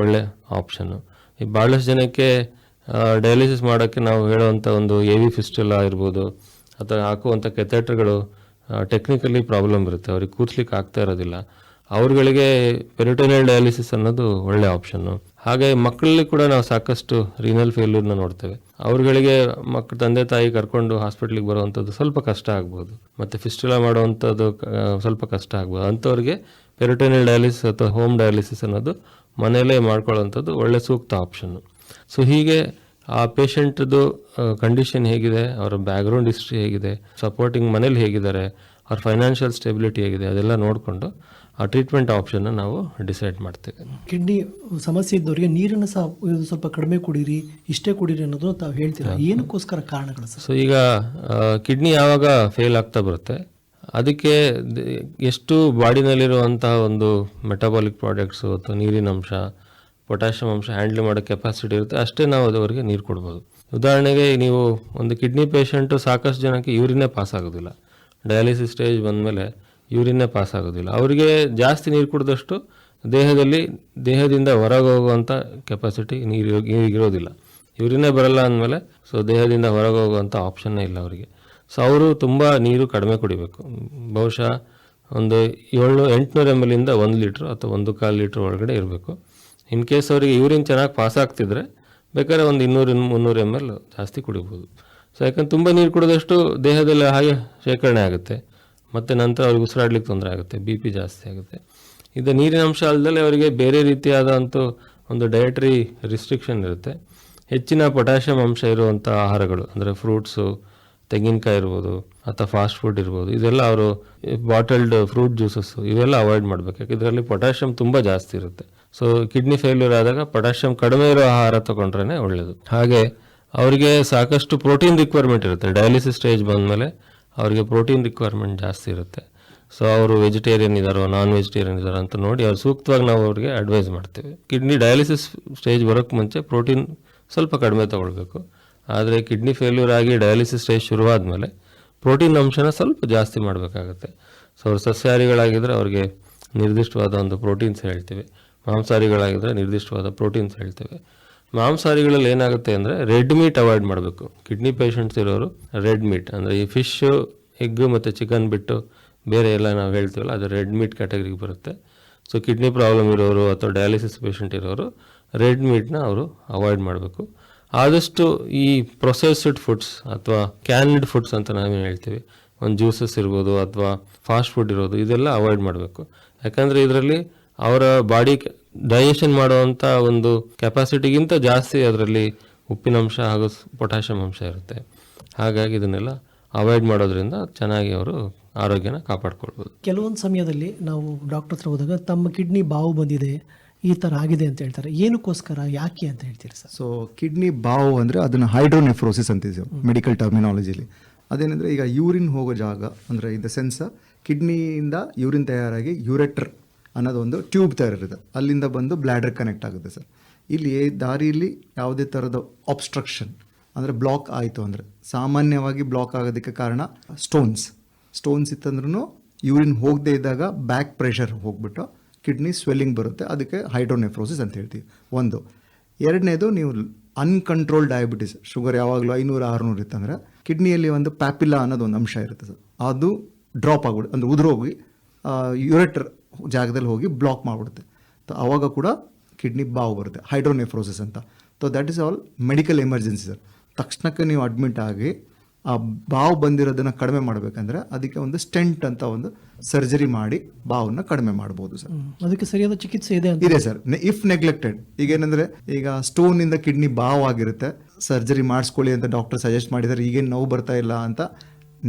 ಒಳ್ಳೆ ಆಪ್ಷನ್ನು ಈ ಭಾಳಷ್ಟು ಜನಕ್ಕೆ ಡಯಾಲಿಸಿಸ್ ಮಾಡೋಕ್ಕೆ ನಾವು ಹೇಳುವಂಥ ಒಂದು ಎ ವಿ ಫಿಸ್ಟುಲಾ ಆಗಿರ್ಬೋದು ಅಥವಾ ಹಾಕುವಂಥ ಕೆಥೆಟ್ರ್ಗಳು ಟೆಕ್ನಿಕಲಿ ಪ್ರಾಬ್ಲಮ್ ಇರುತ್ತೆ. ಅವ್ರಿಗೆ ಕೂರ್ಸ್ಲಿಕ್ಕೆ ಆಗ್ತಾ ಇರೋದಿಲ್ಲ. ಅವ್ರುಗಳಿಗೆ ಪೆರಿಟೋನಿಯಲ್ ಡಯಾಲಿಸಿಸ್ ಅನ್ನೋದು ಒಳ್ಳೆ ಆಪ್ಷನ್ನು ಹಾಗೆ ಮಕ್ಕಳಲ್ಲಿ ಕೂಡ ನಾವು ಸಾಕಷ್ಟು ರೀನಲ್ ಫೇಲ್ಯೂರ್ನ ನೋಡ್ತೇವೆ. ಅವ್ರುಗಳಿಗೆ ಮಕ್ಕಳ ತಂದೆ ತಾಯಿ ಕರ್ಕೊಂಡು ಹಾಸ್ಪಿಟ್ಲಿಗೆ ಬರುವಂಥದ್ದು ಸ್ವಲ್ಪ ಕಷ್ಟ ಆಗ್ಬೋದು. ಮತ್ತು ಫಿಸ್ಟುಲಾ ಮಾಡುವಂಥದ್ದು ಸ್ವಲ್ಪ ಕಷ್ಟ ಆಗ್ಬೋದು. ಅಂಥವ್ರಿಗೆ ಪೆರಿಟೋನಿಯಲ್ ಡಯಾಲಿಸಿಸ್ ಅಥವಾ ಹೋಮ್ ಡಯಾಲಿಸಿಸ್ ಅನ್ನೋದು ಮನೆಯಲ್ಲೇ ಮಾಡ್ಕೊಳ್ಳೋವಂಥದ್ದು ಒಳ್ಳೆ ಸೂಕ್ತ ಆಪ್ಷನ್ನು ಸೊ ಹೀಗೆ ಆ ಪೇಷಂಟ್ದು ಕಂಡೀಷನ್ ಹೇಗಿದೆ, ಅವರ ಬ್ಯಾಕ್ಗ್ರೌಂಡ್ ಹಿಸ್ಟ್ರಿ ಹೇಗಿದೆ ಸಪೋರ್ಟಿಂಗ್ ಮನೇಲಿ ಹೇಗಿದ್ದಾರೆ, ಅವ್ರ ಫೈನಾನ್ಷಿಯಲ್ ಸ್ಟೆಬಿಲಿಟಿ ಹೇಗಿದೆ, ಅದೆಲ್ಲ ನೋಡಿಕೊಂಡು ಆ ಟ್ರೀಟ್ಮೆಂಟ್ ಆಪ್ಷನ್ನ ನಾವು ಡಿಸೈಡ್ ಮಾಡ್ತೇವೆ. ಕಿಡ್ನಿ ಸಮಸ್ಯೆ ಇದ್ದವರಿಗೆ ನೀರನ್ನು ಸಹ ಸ್ವಲ್ಪ ಕಡಿಮೆ ಕುಡೀರಿ ಇಷ್ಟೇ ಕುಡೀರಿ ಅನ್ನೋದು ತಾವು ಹೇಳ್ತೀರಾ? ಏನಕ್ಕೋಸ್ಕರ ಕಾರಣಗಳು ಸರ್? ಸೊ ಈಗ ಕಿಡ್ನಿ ಯಾವಾಗ ಫೇಲ್ ಆಗ್ತಾ ಬರುತ್ತೆ ಅದಕ್ಕೆ ಎಷ್ಟು ಬಾಡಿನಲ್ಲಿರುವಂತಹ ಒಂದು ಮೆಟಾಬಾಲಿಕ್ ಪ್ರಾಡಕ್ಟ್ಸು ಅಥವಾ ನೀರಿನ ಅಂಶ ಪೊಟ್ಯಾಷಿಯಂ ಅಂಶ ಹ್ಯಾಂಡಲ್ ಮಾಡೋ ಕೆಪಾಸಿಟಿ ಇರುತ್ತೆ ಅಷ್ಟೇ ನಾವು ಅದವರಿಗೆ ನೀರು ಕೊಡ್ಬೋದು. ಉದಾಹರಣೆಗೆ ನೀವು ಒಂದು ಕಿಡ್ನಿ ಪೇಷಂಟು ಸಾಕಷ್ಟು ಜನಕ್ಕೆ ಯೂರಿನೇ ಪಾಸ್ ಆಗೋದಿಲ್ಲ. ಡಯಾಲಿಸಿಸ್ ಸ್ಟೇಜ್ ಬಂದಮೇಲೆ ಯೂರಿನ್ನೇ ಪಾಸ್ ಆಗೋದಿಲ್ಲ. ಅವರಿಗೆ ಜಾಸ್ತಿ ನೀರು ಕುಡಿದಷ್ಟು ದೇಹದಲ್ಲಿ, ದೇಹದಿಂದ ಹೊರಗೆ ಹೋಗುವಂಥ ಕೆಪಾಸಿಟಿ ನೀರು ನೀರಿಗಿರೋದಿಲ್ಲ ಯೂರಿನೇ ಬರಲ್ಲ ಅಂದಮೇಲೆ ಸೊ ದೇಹದಿಂದ ಹೊರಗೆ ಹೋಗುವಂಥ ಆಪ್ಷನ್ನೇ ಇಲ್ಲ ಅವರಿಗೆ. ಸೊ ಅವರು ತುಂಬ ನೀರು ಕಡಿಮೆ ಕುಡಿಬೇಕು. ಬಹುಶಃ ಒಂದು ಏಳ್ನೂರು ಎಂಟುನೂರು ಎಂ ಎಲ್ಲಿಂದ ಒಂದು ಲೀಟ್ರ್ ಅಥವಾ ಒಂದು ಕಾಲು ಲೀಟ್ರ್ ಒಳಗಡೆ ಇರಬೇಕು. ಇನ್ ಕೇಸ್ ಅವರಿಗೆ ಯೂರಿನ್ ಚೆನ್ನಾಗಿ ಪಾಸ್ ಆಗ್ತಿದ್ರೆ, ಬೇಕಾದ್ರೆ ಒಂದು ಇನ್ನೂರು ಮುನ್ನೂರು ಎಂ ಎಲ್ ಜಾಸ್ತಿ ಕುಡಿಬೋದು. ಸೊ ಯಾಕಂದ್ರೆ ತುಂಬ ನೀರು ಕುಡಿದಷ್ಟು ದೇಹದಲ್ಲಿ ಹಾಗೆ ಶೇಖರಣೆ ಆಗುತ್ತೆ. ಮತ್ತು ನಂತರ ಅವ್ರಿಗೆ ಉಸಿರಾಡ್ಲಿಕ್ಕೆ ತೊಂದರೆ ಆಗುತ್ತೆ ಬಿ ಪಿ ಜಾಸ್ತಿ ಆಗುತ್ತೆ. ಇದು ನೀರಿನ ಅಂಶ ಅಲ್ಲದೆ ಅವರಿಗೆ ಬೇರೆ ರೀತಿಯಾದಂಥ ಒಂದು ಡಯಟ್ರಿ ರಿಸ್ಟ್ರಿಕ್ಷನ್ ಇರುತ್ತೆ. ಹೆಚ್ಚಿನ ಪೊಟ್ಯಾಷಿಯಂ ಅಂಶ ಇರುವಂಥ ಆಹಾರಗಳು, ಅಂದರೆ ಫ್ರೂಟ್ಸು ತೆಂಗಿನಕಾಯಿ ಇರ್ಬೋದು, ಅಥವಾ ಫಾಸ್ಟ್ ಫುಡ್ ಇರ್ಬೋದು, ಇದೆಲ್ಲ ಅವರು ಬಾಟಲ್ಡ್ ಫ್ರೂಟ್ ಜ್ಯೂಸಸ್ಸು ಇವೆಲ್ಲ ಅವಾಯ್ಡ್ ಮಾಡಬೇಕು. ಯಾಕೆ ಇದರಲ್ಲಿ ಪೊಟ್ಯಾಷಿಯಂ ತುಂಬ ಜಾಸ್ತಿ ಇರುತ್ತೆ. ಸೊ ಕಿಡ್ನಿ ಫೇಲ್ಯೂರ್ ಆದಾಗ ಪೊಟ್ಯಾಷಿಯಂ ಕಡಿಮೆ ಇರೋ ಆಹಾರ ತೊಗೊಂಡ್ರೇ ಒಳ್ಳೆಯದು ಹಾಗೆ ಅವರಿಗೆ ಸಾಕಷ್ಟು ಪ್ರೋಟೀನ್ ರಿಕ್ವೈರ್ಮೆಂಟ್ ಇರುತ್ತೆ. ಡಯಾಲಿಸಿಸ್ ಸ್ಟೇಜ್ ಬಂದಮೇಲೆ ಅವರಿಗೆ ಪ್ರೋಟೀನ್ ರಿಕ್ವೈರ್ಮೆಂಟ್ ಜಾಸ್ತಿ ಇರುತ್ತೆ. ಸೊ ಅವರು ವೆಜಿಟೇರಿಯನ್ ಇದ್ದಾರೋ ನಾನ್ ವೆಜಿಟೇರಿಯನ್ ಇದ್ದಾರೋ ಅಂತ ನೋಡಿ ಅವ್ರು ಸೂಕ್ತವಾಗಿ ನಾವು ಅವ್ರಿಗೆ ಅಡ್ವೈಸ್ ಮಾಡ್ತೇವೆ. ಕಿಡ್ನಿ ಡಯಾಲಿಸಿಸ್ ಸ್ಟೇಜ್ ಬರೋಕ್ಕೆ ಮುಂಚೆ ಪ್ರೋಟೀನ್ ಸ್ವಲ್ಪ ಕಡಿಮೆ ತೊಗೊಳ್ಬೇಕು. ಆದರೆ ಕಿಡ್ನಿ ಫೇಲ್ಯೂರ್ ಆಗಿ ಡಯಾಲಿಸಿಸ್ ಸ್ಟೇಜ್ ಶುರುವಾದ ಮೇಲೆ ಪ್ರೋಟೀನ್ ಅಂಶನ ಸ್ವಲ್ಪ ಜಾಸ್ತಿ ಮಾಡಬೇಕಾಗುತ್ತೆ. ಸೊ ಅವ್ರು ಸಸ್ಯಾಹಾರಿಗಳಾಗಿದ್ದರೆ ಅವ್ರಿಗೆ ನಿರ್ದಿಷ್ಟವಾದ ಒಂದು ಪ್ರೋಟೀನ್ಸ್ ಹೇಳ್ತೀವಿ. ಮಾಂಸಾಹಾರಿಗಳಾಗಿದ್ದರೆ ನಿರ್ದಿಷ್ಟವಾದ ಪ್ರೋಟೀನ್ಸ್ ಹೇಳ್ತೇವೆ. ಮಾಂಸಾಹಾರಿಗಳಲ್ಲಿ ಏನಾಗುತ್ತೆ ಅಂದರೆ ರೆಡ್ ಮೀಟ್ ಅವಾಯ್ಡ್ ಮಾಡಬೇಕು. ಕಿಡ್ನಿ ಪೇಷಂಟ್ಸ್ ಇರೋರು ರೆಡ್ ಮೀಟ್. ಅಂದರೆ ಈ ಫಿಶ್ಶು ಎಗ್ ಮತ್ತು ಚಿಕನ್ ಬಿಟ್ಟು ಬೇರೆ ಎಲ್ಲ ನಾವು ಹೇಳ್ತೀವಲ್ಲ, ಅದು ರೆಡ್ ಮೀಟ್ ಕ್ಯಾಟಗರಿಗೆ ಬರುತ್ತೆ. ಸೊ, ಕಿಡ್ನಿ ಪ್ರಾಬ್ಲಮ್ ಇರೋರು ಅಥವಾ ಡಯಾಲಿಸಿಸ್ ಪೇಷಂಟ್ ಇರೋರು ರೆಡ್ ಮೀಟ್ನ ಅವರು ಅವಾಯ್ಡ್ ಮಾಡಬೇಕು. ಆದಷ್ಟು ಈ ಪ್ರೊಸೆಸ್ಡ್ ಫುಡ್ಸ್ ಅಥವಾ ಕ್ಯಾನ್ಡ್ ಫುಡ್ಸ್ ಅಂತ ನಾವೇನು ಹೇಳ್ತೀವಿ, ಒಂದು ಜ್ಯೂಸಸ್ ಇರ್ಬೋದು ಅಥವಾ ಫಾಸ್ಟ್ ಫುಡ್ ಇರೋದು, ಇದೆಲ್ಲ ಅವಾಯ್ಡ್ ಮಾಡಬೇಕು. ಯಾಕಂದರೆ ಇದರಲ್ಲಿ ಅವರ ಬಾಡಿ ಡೈಜೆಷನ್ ಮಾಡುವಂಥ ಒಂದು ಕೆಪಾಸಿಟಿಗಿಂತ ಜಾಸ್ತಿ ಅದರಲ್ಲಿ ಉಪ್ಪಿನಂಶ ಹಾಗೂ ಪೊಟ್ಯಾಷಿಯಂ ಅಂಶ ಇರುತ್ತೆ. ಹಾಗಾಗಿ ಇದನ್ನೆಲ್ಲ ಅವಾಯ್ಡ್ ಮಾಡೋದ್ರಿಂದ ಚೆನ್ನಾಗಿ ಅವರು ಆರೋಗ್ಯನ ಕಾಪಾಡ್ಕೊಳ್ಬೋದು. ಕೆಲವೊಂದು ಸಮಯದಲ್ಲಿ ನಾವು ಡಾಕ್ಟರ್ ಹತ್ರ ಹೋದಾಗ ತಮ್ಮ ಕಿಡ್ನಿ ಬಾವು ಬಂದಿದೆ ಈ ಥರ ಆಗಿದೆ ಅಂತ ಹೇಳ್ತಾರೆ. ಏನಕ್ಕೋಸ್ಕರ ಯಾಕೆ ಅಂತ ಹೇಳ್ತೀರಿ ಸರ್? ಸೊ ಕಿಡ್ನಿ ಬಾವು ಅಂದರೆ ಅದನ್ನು ಹೈಡ್ರೋನೆಫ್ರೋಸಿಸ್ ಅಂತಿದ್ದೀವಿ ಮೆಡಿಕಲ್ ಟರ್ಮಿನಾಲಜಿಲಿ ಅದೇನೆಂದರೆ ಈಗ ಯೂರಿನ್ ಹೋಗೋ ಜಾಗ ಅಂದರೆ ಇನ್ ಸೆನ್ಸ ಸೆನ್ಸ್ ಕಿಡ್ನಿಯಿಂದ ಯೂರಿನ್ ತಯಾರಾಗಿ ಯೂರೆಟ್ರ್ ಅನ್ನೋದು ಒಂದು ಟ್ಯೂಬ್ ಇರುತ್ತೆ. ಅಲ್ಲಿಂದ ಬಂದು ಬ್ಲ್ಯಾಡರ್ ಕನೆಕ್ಟ್ ಆಗುತ್ತೆ ಸರ್. ಇಲ್ಲಿ ದಾರಿಯಲ್ಲಿ ಯಾವುದೇ ಥರದ ಆಬ್ಸ್ಟ್ರಕ್ಷನ್ ಅಂದರೆ ಬ್ಲಾಕ್ ಆಯಿತು ಅಂದರೆ, ಸಾಮಾನ್ಯವಾಗಿ ಬ್ಲಾಕ್ ಆಗೋದಕ್ಕೆ ಕಾರಣ ಸ್ಟೋನ್ಸ್ ಸ್ಟೋನ್ಸ್ ಇತ್ತಂದ್ರೂ ಯೂರಿನ್ ಹೋಗದೇ ಇದ್ದಾಗ ಬ್ಯಾಕ್ ಪ್ರೆಷರ್ ಹೋಗ್ಬಿಟ್ಟು ಕಿಡ್ನಿ ಸ್ವೆಲ್ಲಿಂಗ್ ಬರುತ್ತೆ. ಅದಕ್ಕೆ ಹೈಡ್ರೋನೆಫ್ರೋಸಿಸ್ ಅಂತ ಹೇಳ್ತೀವಿ. ಒಂದು. ಎರಡನೇದು ನೀವು ಅನ್ಕಂಟ್ರೋಲ್ ಡಯಾಬಿಟಿಸ್ ಶುಗರ್ ಯಾವಾಗಲೂ ಐನೂರು, ಆರುನೂರು ಇತ್ತಂದರೆ ಕಿಡ್ನಿಯಲ್ಲಿ ಒಂದು ಪ್ಯಾಪಿಲ್ಲಾ ಅನ್ನೋದು ಒಂದು ಅಂಶ ಇರುತ್ತೆ ಸರ್. ಅದು ಡ್ರಾಪ್ ಆಗ್ಬಿಡುತ್ತೆ, ಅಂದರೆ ಉದುರೋಗಿ ಯುರೆಟರ್ ಜಾಗದಲ್ಲಿ ಹೋಗಿ ಬ್ಲಾಕ್ ಮಾಡಿಬಿಡುತ್ತೆ. ಆವಾಗ ಕೂಡ ಕಿಡ್ನಿ ಬಾವು ಬರುತ್ತೆ ಹೈಡ್ರೋನೆಫ್ರೋಸಿಸ್ ಅಂತ. So that is all medical emergency sir ತಕ್ಷಣಕ್ಕೆ ನೀವು ಅಡ್ಮಿಟ್ ಆಗಿ ಆ ಬಾವು ಬಂದಿರೋದನ್ನು ಕಡಿಮೆ ಮಾಡಬೇಕಂದ್ರೆ ಅದಕ್ಕೆ ಒಂದು ಸ್ಟೆಂಟ್ ಅಂತ ಒಂದು ಸರ್ಜರಿ ಮಾಡಿ ಬಾವನ್ನು ಕಡಿಮೆ ಮಾಡ್ಬೋದು ಸರ್ ಅದಕ್ಕೆ ಸರಿಯಾದ ಚಿಕಿತ್ಸೆ ಇದೆ ಇದೆ ಸರ್ ಇಫ್ ನೆಗ್ಲೆಕ್ಟೆಡ್ ಈಗ ಏನಂದ್ರೆ ಈಗ ಸ್ಟೋನ್ ಇಂದ ಕಿಡ್ನಿ ಬಾವು ಆಗಿರುತ್ತೆ. ಸರ್ಜರಿ ಮಾಡಿಸ್ಕೊಳ್ಳಿ ಅಂತ ಡಾಕ್ಟರ್ ಸಜೆಸ್ಟ್ ಮಾಡಿದರೆ ಈಗೇನು ನೋವು ಬರ್ತಾ ಇಲ್ಲ ಅಂತ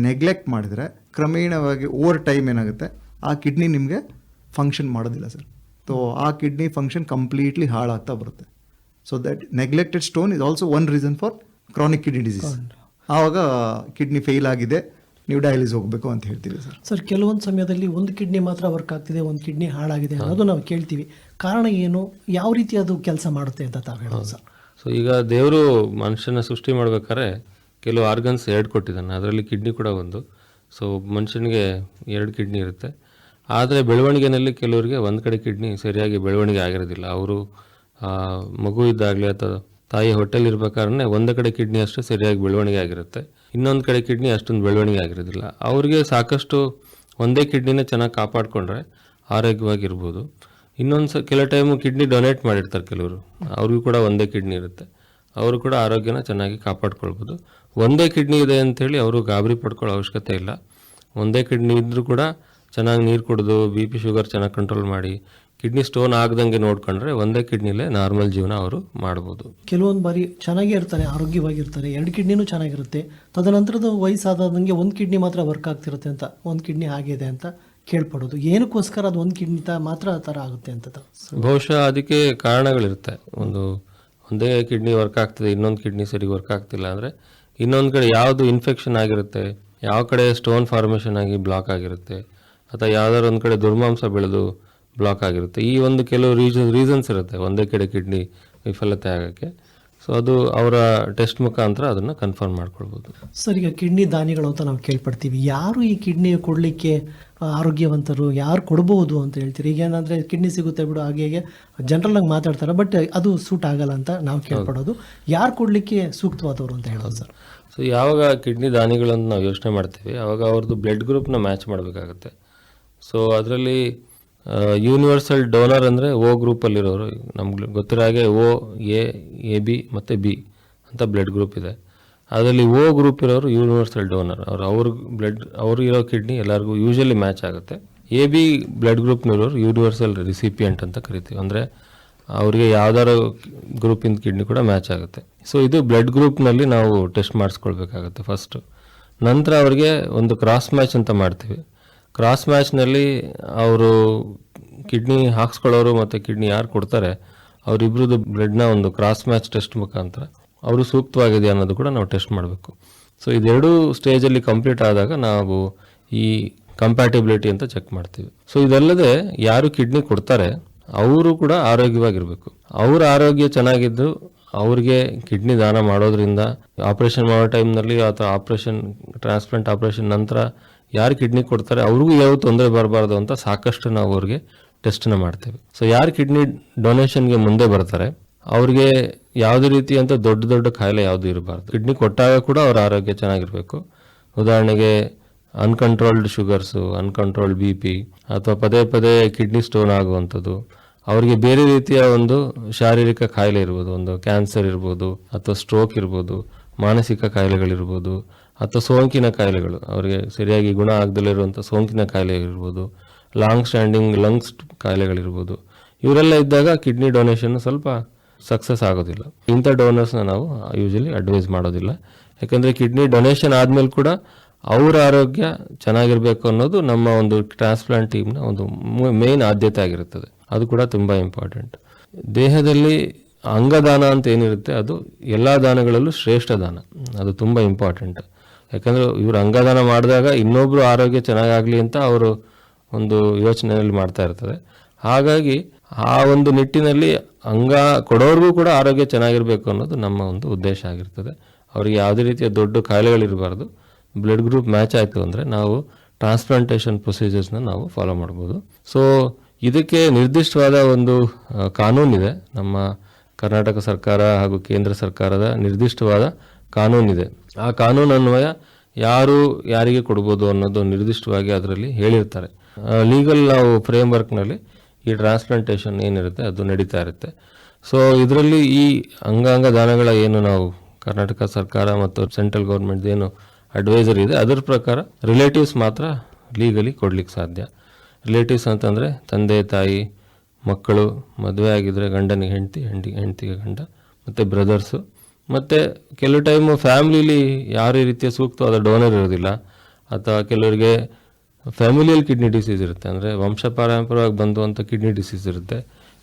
ನೆಗ್ಲೆಕ್ಟ್ ಮಾಡಿದರೆ ಕ್ರಮೇಣವಾಗಿ ಓವರ್ ಟೈಮ್ ಏನಾಗುತ್ತೆ? ಆ ಕಿಡ್ನಿ ನಿಮಗೆ ಫಂಕ್ಷನ್ ಮಾಡೋದಿಲ್ಲ ಸರ್ ಸೊ ಆ ಕಿಡ್ನಿ ಫಂಕ್ಷನ್ ಕಂಪ್ಲೀಟ್ಲಿ ಹಾಳಾಗ್ತಾ ಬರುತ್ತೆ. So that neglected stone is also one reason for chronic kidney disease ಆವಾಗ ಕಿಡ್ನಿ ಫೇಲ್ ಆಗಿದೆ ನೀವು ಡಯಾಲಿಸ್ ಹೋಗಬೇಕು ಅಂತ ಹೇಳ್ತೀವಿ ಸರ್ ಸರ್ ಕೆಲವೊಂದು ಸಮಯದಲ್ಲಿ ಒಂದು ಕಿಡ್ನಿ ಮಾತ್ರ ವರ್ಕ್ ಆಗ್ತಿದೆ ಒಂದು ಕಿಡ್ನಿ ಹಾಳಾಗಿದೆ ಅನ್ನೋದು ನಾವು ಕೇಳ್ತೀವಿ. ಕಾರಣ ಏನು? ಯಾವ ರೀತಿ ಅದು ಕೆಲಸ ಮಾಡುತ್ತೆ ಅಂತ ತಾವು ಹೇಳೋದು ಸರ್ ಸೊ ಈಗ ದೇವರು ಮನುಷ್ಯನ ಸೃಷ್ಟಿ ಮಾಡ್ಬೇಕಾದ್ರೆ ಕೆಲವು ಆರ್ಗನ್ಸ್ ಎರಡು ಕೊಟ್ಟಿದ್ದಾನೆ. ಅದರಲ್ಲಿ ಕಿಡ್ನಿ ಕೂಡ ಒಂದು. ಸೊ ಮನುಷ್ಯನಿಗೆ ಎರಡು ಕಿಡ್ನಿ ಇರುತ್ತೆ. ಆದರೆ ಬೆಳವಣಿಗೆನಲ್ಲಿ ಕೆಲವರಿಗೆ ಒಂದು ಕಡೆ ಕಿಡ್ನಿ ಸರಿಯಾಗಿ ಬೆಳವಣಿಗೆ ಆಗಿರೋದಿಲ್ಲ. ಅವರು ಮಗು ಇದ್ದಾಗಲಿ ಅಥವಾ ತಾಯಿ ಹೋಟೆಲ್ ಇರಬೇಕಾದ್ರೆ ಒಂದು ಕಡೆ ಕಿಡ್ನಿ ಅಷ್ಟು ಸರಿಯಾಗಿ ಬೆಳವಣಿಗೆ ಆಗಿರುತ್ತೆ. ಇನ್ನೊಂದು ಕಡೆ ಕಿಡ್ನಿ ಅಷ್ಟೊಂದು ಬೆಳವಣಿಗೆ ಆಗಿರೋದಿಲ್ಲ. ಅವರಿಗೆ ಸಾಕಷ್ಟು ಒಂದೇ ಕಿಡ್ನಿನ ಚೆನ್ನಾಗಿ ಕಾಪಾಡಿಕೊಂಡ್ರೆ ಆರೋಗ್ಯವಾಗಿರ್ಬೋದು. ಇನ್ನೊಂದು ಸ ಕೆಲ ಟೈಮು ಕಿಡ್ನಿ ಡೊನೇಟ್ ಮಾಡಿರ್ತಾರೆ ಕೆಲವರು. ಅವ್ರಿಗೂ ಕೂಡ ಒಂದೇ ಕಿಡ್ನಿ ಇರುತ್ತೆ. ಅವರು ಕೂಡ ಆರೋಗ್ಯನ ಚೆನ್ನಾಗಿ ಕಾಪಾಡ್ಕೊಳ್ಬೋದು. ಒಂದೇ ಕಿಡ್ನಿ ಇದೆ ಅಂಥೇಳಿ ಅವರು ಗಾಬರಿ ಪಡ್ಕೊಳ್ಳೋ ಅವಶ್ಯಕತೆ ಇಲ್ಲ. ಒಂದೇ ಕಿಡ್ನಿ ಇದ್ದರೂ ಕೂಡ ಚೆನ್ನಾಗಿ ನೀರು ಕುಡಿದು ಬಿ ಪಿ ಶುಗರ್ ಚೆನ್ನಾಗಿ ಕಂಟ್ರೋಲ್ ಮಾಡಿ ಕಿಡ್ನಿ ಸ್ಟೋನ್ ಆಗದಂಗೆ ನೋಡ್ಕೊಂಡ್ರೆ ಒಂದೇ ಕಿಡ್ನಿಲೇ ನಾರ್ಮಲ್ ಜೀವನ ಅವರು ಮಾಡ್ಬೋದು. ಕೆಲವೊಂದು ಬಾರಿ ಚೆನ್ನಾಗೇ ಇರ್ತಾರೆ ಆರೋಗ್ಯವಾಗಿರ್ತಾರೆ ಎರಡು ಕಿಡ್ನಿನೂ ಚೆನ್ನಾಗಿರುತ್ತೆ. ತದನಂತರದ ವಯಸ್ಸಾದಂಗೆ ಒಂದು ಕಿಡ್ನಿ ಮಾತ್ರ ವರ್ಕ್ ಆಗ್ತಿರುತ್ತೆ ಅಂತ ಒಂದು ಕಿಡ್ನಿ ಆಗಿದೆ ಅಂತ ಕೇಳ್ಪಡೋದು. ಏನಕ್ಕೋಸ್ಕರ ಅದು ಒಂದು ಕಿಡ್ನಿ ತ ಮಾತ್ರ ಆ ಥರ ಆಗುತ್ತೆ ಅಂತ ಬಹುಶಃ ಅದಕ್ಕೆ ಕಾರಣಗಳಿರುತ್ತೆ. ಒಂದು ಒಂದೇ ಕಿಡ್ನಿ ವರ್ಕ್ ಆಗ್ತದೆ ಇನ್ನೊಂದು ಕಿಡ್ನಿ ಸರಿ ವರ್ಕ್ ಆಗ್ತಿಲ್ಲ ಅಂದರೆ ಇನ್ನೊಂದು ಕಡೆ ಯಾವುದು ಇನ್ಫೆಕ್ಷನ್ ಆಗಿರುತ್ತೆ ಯಾವ ಕಡೆ ಸ್ಟೋನ್ ಫಾರ್ಮೇಷನ್ ಆಗಿ ಬ್ಲಾಕ್ ಆಗಿರುತ್ತೆ ಅಥವಾ ಯಾವ್ದಾದ್ರು ಒಂದು ಕಡೆ ದುರ್ಮಾಂಸ ಬೆಳೆದು ಬ್ಲಾಕ್ ಆಗಿರುತ್ತೆ. ಈ ಒಂದು ಕೆಲವು ರೀಸನ್ ರೀಸನ್ಸ್ ಇರುತ್ತೆ. ಒಂದೇ ಕಡೆ ಕಿಡ್ನಿ ವಿಫಲತೆ ಆಗೋಕ್ಕೆ. ಸೊ ಅದು ಅವರ ಟೆಸ್ಟ್ ಮುಖಾಂತರ ಅದನ್ನು ಕನ್ಫರ್ಮ್ ಮಾಡ್ಕೊಳ್ಬೋದು. ಸರ್ ಈಗ ಕಿಡ್ನಿ ದಾನಿಗಳು ಅಂತ ನಾವು ಕೇಳ್ಪಡ್ತೀವಿ. ಯಾರು ಈ ಕಿಡ್ನಿ ಕೊಡಲಿಕ್ಕೆ ಆರೋಗ್ಯವಂತರು ಯಾರು ಕೊಡ್ಬೋದು ಅಂತ ಹೇಳ್ತೀರಿ? ಈಗ ಏನಂದರೆ ಕಿಡ್ನಿ ಸಿಗುತ್ತೆ ಬಿಡು ಹಾಗೆ ಹೇಗೆ ಜನರಲ್ಲಾಗಿ ಮಾತಾಡ್ತಾರೆ ಬಟ್ ಅದು ಸೂಟ್ ಆಗಲ್ಲ ಅಂತ ನಾವು ಕೇಳ್ಪಡೋದು. ಯಾರು ಕೊಡಲಿಕ್ಕೆ ಸೂಕ್ತವಾದವರು ಅಂತ ಹೇಳೋದು ಸರ್ ಸೊ ಯಾವಾಗ ಕಿಡ್ನಿ ದಾನಿಗಳನ್ನು ನಾವು ಯೋಚನೆ ಮಾಡ್ತೀವಿ ಆವಾಗ ಅವ್ರದ್ದು ಬ್ಲಡ್ ಗ್ರೂಪ್ನ ಮ್ಯಾಚ್ ಮಾಡಬೇಕಾಗುತ್ತೆ. ಸೊ ಅದರಲ್ಲಿ ಯೂನಿವರ್ಸಲ್ ಡೋನರ್ ಅಂದರೆ ಓ ಗ್ರೂಪಲ್ಲಿರೋರು ನಮ್ಗೆ ಗೊತ್ತಿರೋ ಹಾಗೆ ಓ ಎ ಎ ಬಿ ಮತ್ತು ಬಿ ಅಂತ ಬ್ಲಡ್ ಗ್ರೂಪ್ ಇದೆ. ಅದರಲ್ಲಿ ಓ ಗ್ರೂಪ್ ಇರೋರು ಯೂನಿವರ್ಸಲ್ ಡೋನರ್ ಅವ್ರು, ಅವ್ರ ಬ್ಲಡ್ ಅವ್ರು ಇರೋ ಕಿಡ್ನಿ ಎಲ್ಲರಿಗೂ ಯೂಶಲಿ ಮ್ಯಾಚ್ ಆಗುತ್ತೆ. ಎ ಬಿ ಬ್ಲಡ್ ಗ್ರೂಪ್ನಿರೋರು ಯೂನಿವರ್ಸಲ್ ರಿಸಿಪಿಯೆಂಟ್ ಅಂತ ಕರಿತೀವಿ. ಅಂದರೆ, ಅವರಿಗೆ ಯಾವ್ದಾರು ಗ್ರೂಪಿಂದ ಕಿಡ್ನಿ ಕೂಡ ಮ್ಯಾಚ್ ಆಗುತ್ತೆ. ಸೊ ಇದು ಬ್ಲಡ್ ಗ್ರೂಪ್ನಲ್ಲಿ ನಾವು ಟೆಸ್ಟ್ ಮಾಡಿಸ್ಕೊಳ್ಬೇಕಾಗುತ್ತೆ ಫಸ್ಟು ನಂತರ ಅವರಿಗೆ ಒಂದು ಕ್ರಾಸ್ ಮ್ಯಾಚ್ ಅಂತ ಮಾಡ್ತೀವಿ. ಕ್ರಾಸ್ ಮ್ಯಾಚ್ನಲ್ಲಿ ಅವರು ಕಿಡ್ನಿ ಹಾಕ್ಸ್ಕೊಳ್ಳೋರು ಮತ್ತು ಕಿಡ್ನಿ ಯಾರು ಕೊಡ್ತಾರೆ ಅವರಿಬ್ಬರದ್ದು ಬ್ಲಡ್ನ ಒಂದು ಕ್ರಾಸ್ ಮ್ಯಾಚ್ ಟೆಸ್ಟ್ ಮುಖಾಂತರ ಅವರು ಸೂಕ್ತವಾಗಿದೆಯಾ ಅನ್ನೋದು ಕೂಡ ನಾವು ಟೆಸ್ಟ್ ಮಾಡಬೇಕು. ಸೊ ಇದೆರಡೂ ಸ್ಟೇಜಲ್ಲಿ ಕಂಪ್ಲೀಟ್ ಆದಾಗ ನಾವು ಈ ಕಂಪ್ಯಾಟಿಬಿಲಿಟಿ ಅಂತ ಚೆಕ್ ಮಾಡ್ತೀವಿ. ಸೊ ಇದಲ್ಲದೆ ಯಾರು ಕಿಡ್ನಿ ಕೊಡ್ತಾರೆ, ಅವರು ಕೂಡ ಆರೋಗ್ಯವಾಗಿರಬೇಕು. ಅವರ ಆರೋಗ್ಯ ಚೆನ್ನಾಗಿದ್ದು ಅವ್ರಿಗೆ ಕಿಡ್ನಿ ದಾನ ಮಾಡೋದ್ರಿಂದ ಆಪರೇಷನ್ ಮಾಡೋ ಟೈಮ್ನಲ್ಲಿ ಅಥವಾ ಆಪರೇಷನ್ ಟ್ರಾನ್ಸ್ಪ್ಲಾಂಟ್ ಆಪರೇಷನ್ ನಂತರ ಯಾರು ಕಿಡ್ನಿ ಕೊಡ್ತಾರೆ ಅವ್ರಿಗೂ ಯಾವ ತೊಂದರೆ ಬರಬಾರ್ದು ಅಂತ ಸಾಕಷ್ಟು ನಾವು ಅವ್ರಿಗೆ ಟೆಸ್ಟ್ನ ಮಾಡ್ತೇವೆ. ಸೊ ಯಾರು ಕಿಡ್ನಿ ಡೊನೇಷನ್ಗೆ ಮುಂದೆ ಬರ್ತಾರೆ, ಅವ್ರಿಗೆ ಯಾವುದೇ ರೀತಿಯಂತ ದೊಡ್ಡ ದೊಡ್ಡ ಕಾಯಿಲೆ ಯಾವುದು ಇರಬಾರ್ದು. ಕಿಡ್ನಿ ಕೊಟ್ಟಾಗ ಕೂಡ ಅವ್ರ ಆರೋಗ್ಯ ಚೆನ್ನಾಗಿರಬೇಕು. ಉದಾಹರಣೆಗೆ uncontrolled sugars uncontrolled B P ಅಥವಾ ಪದೇ ಪದೇ ಕಿಡ್ನಿ ಸ್ಟೋನ್ ಆಗುವಂಥದ್ದು ಅವರಿಗೆ ಬೇರೆ ರೀತಿಯ ಒಂದು ಶಾರೀರಿಕ ಕಾಯಿಲೆ ಇರ್ಬೋದು, ಒಂದು ಕ್ಯಾನ್ಸರ್ ಇರ್ಬೋದು, ಅಥವಾ ಸ್ಟ್ರೋಕ್ ಇರ್ಬೋದು, ಮಾನಸಿಕ ಕಾಯಿಲೆಗಳಿರ್ಬೋದು, ಅಥವಾ ಸೋಂಕಿನ ಕಾಯಿಲೆಗಳು, ಅವರಿಗೆ ಸರಿಯಾಗಿ ಗುಣ ಆಗದಲ್ಲಿರುವಂಥ ಸೋಂಕಿನ ಕಾಯಿಲೆ ಇರ್ಬೋದು ಲಾಂಗ್ ಸ್ಟ್ಯಾಂಡಿಂಗ್ ಲಂಗ್ಸ್ ಕಾಯಿಲೆಗಳಿರ್ಬೋದು, ಇವರೆಲ್ಲ ಇದ್ದಾಗ ಕಿಡ್ನಿ ಡೊನೇಷನ್ ಸ್ವಲ್ಪ ಸಕ್ಸಸ್ ಆಗೋದಿಲ್ಲ. ಇಂಥ ಡೋನರ್ಸ್ನ ನಾವು ಯೂಶಲಿ ಅಡ್ವೈಸ್ ಮಾಡೋದಿಲ್ಲ. ಯಾಕಂದರೆ ಕಿಡ್ನಿ ಡೊನೇಷನ್ ಆದಮೇಲೆ ಕೂಡ ಅವರ ಆರೋಗ್ಯ ಚೆನ್ನಾಗಿರಬೇಕು ಅನ್ನೋದು ನಮ್ಮ ಒಂದು ಟ್ರಾನ್ಸ್ಪ್ಲಾಂಟ್ ಟೀಮ್ನ ಒಂದು ಮೇನ್ ಆದ್ಯತೆ ಆಗಿರುತ್ತದೆ. ಅದು ಕೂಡ ತುಂಬ ಇಂಪಾರ್ಟೆಂಟ್. ದೇಹದಲ್ಲಿ ಅಂಗದಾನ ಅಂತ ಏನಿರುತ್ತೆ, ಅದು ಎಲ್ಲ ದಾನಗಳಲ್ಲೂ ಶ್ರೇಷ್ಠ ದಾನ. ಅದು ತುಂಬ ಇಂಪಾರ್ಟೆಂಟ್. ಯಾಕಂದರೆ ಇವರು ಅಂಗದಾನ ಮಾಡಿದಾಗ ಇನ್ನೊಬ್ಬರು ಆರೋಗ್ಯ ಚೆನ್ನಾಗಾಗಲಿ ಅಂತ ಅವರು ಒಂದು ಯೋಚನೆಯಲ್ಲಿ ಮಾಡ್ತಾ ಇರ್ತಾರೆ. ಹಾಗಾಗಿ ಆ ಒಂದು ನಿಟ್ಟಿನಲ್ಲಿ ಅಂಗ ಕೊಡೋರಿಗೂ ಕೂಡ ಆರೋಗ್ಯ ಚೆನ್ನಾಗಿರಬೇಕು ಅನ್ನೋದು ನಮ್ಮ ಒಂದು ಉದ್ದೇಶ ಆಗಿರ್ತದೆ. ಅವರಿಗೆ ಯಾವುದೇ ರೀತಿಯ ದೊಡ್ಡ ಕಾಯಿಲೆಗಳಿರಬಾರ್ದು. ಬ್ಲಡ್ ಗ್ರೂಪ್ ಮ್ಯಾಚ್ ಆಯಿತು ಅಂದರೆ ನಾವು ಟ್ರಾನ್ಸ್ಪ್ಲಾಂಟೇಷನ್ ಪ್ರೊಸೀಜರ್ಸ್ನ ನಾವು ಫಾಲೋ ಮಾಡ್ಬೋದು. ಸೊ ಇದಕ್ಕೆ ನಿರ್ದಿಷ್ಟವಾದ ಒಂದು ಕಾನೂನಿದೆ. ನಮ್ಮ ಕರ್ನಾಟಕ ಸರ್ಕಾರ ಹಾಗೂ ಕೇಂದ್ರ ಸರ್ಕಾರದ ನಿರ್ದಿಷ್ಟವಾದ ಕಾನೂನಿದೆ. ಆ ಕಾನೂನು ಅನ್ವಯ ಯಾರು ಯಾರಿಗೆ ಕೊಡ್ಬೋದು ಅನ್ನೋದು ನಿರ್ದಿಷ್ಟವಾಗಿ ಅದರಲ್ಲಿ ಹೇಳಿರ್ತಾರೆ. ಲೀಗಲ್ ನಾವು ಫ್ರೇಮ್ ವರ್ಕ್ನಲ್ಲಿ ಈ ಟ್ರಾನ್ಸ್ಪ್ಲಾಂಟೇಷನ್ ಏನಿರುತ್ತೆ ಅದು ನಡೀತಾ ಇರುತ್ತೆ. ಸೊ ಇದರಲ್ಲಿ ಈ ಅಂಗಾಂಗ ದಾನಗಳ ಏನು ನಾವು ಕರ್ನಾಟಕ ಸರ್ಕಾರ ಮತ್ತು ಸೆಂಟ್ರಲ್ ಗೌರ್ಮೆಂಟ್ ಏನು ಅಡ್ವೈಸರ್ ಇದೆ, ಅದರ ಪ್ರಕಾರ ರಿಲೇಟಿವ್ಸ್ ಮಾತ್ರ ಲೀಗಲಿ ಕೊಡ್ಲಿಕ್ಕೆ ಸಾಧ್ಯ. ರಿಲೇಟಿವ್ಸ್ ಅಂತಂದರೆ ತಂದೆ, ತಾಯಿ, ಮಕ್ಕಳು, ಮದುವೆ ಆಗಿದ್ದರೆ ಗಂಡನಿಗೆ ಹೆಂಡತಿ, ಹೆಂಡಿ, ಹೆಂಡತಿಗೆ ಗಂಡ, ಮತ್ತು ಬ್ರದರ್ಸು ಮತ್ತು ಕೆಲವು ಟೈಮು ಫ್ಯಾಮಿಲಿಲಿ ಯಾರೇ ರೀತಿಯ ಸೂಕ್ತವಾದ ಡೋನರ್ ಇರೋದಿಲ್ಲ. ಅಥವಾ ಕೆಲವರಿಗೆ ಫ್ಯಾಮಿಲಿಯಲ್ಲಿ ಕಿಡ್ನಿ ಡಿಸೀಸ್ ಇರುತ್ತೆ. ಅಂದರೆ ವಂಶ ಪಾರಂಪರವಾಗಿ ಬಂದುವಂಥ ಕಿಡ್ನಿ ಡಿಸೀಸ್ ಇರುತ್ತೆ.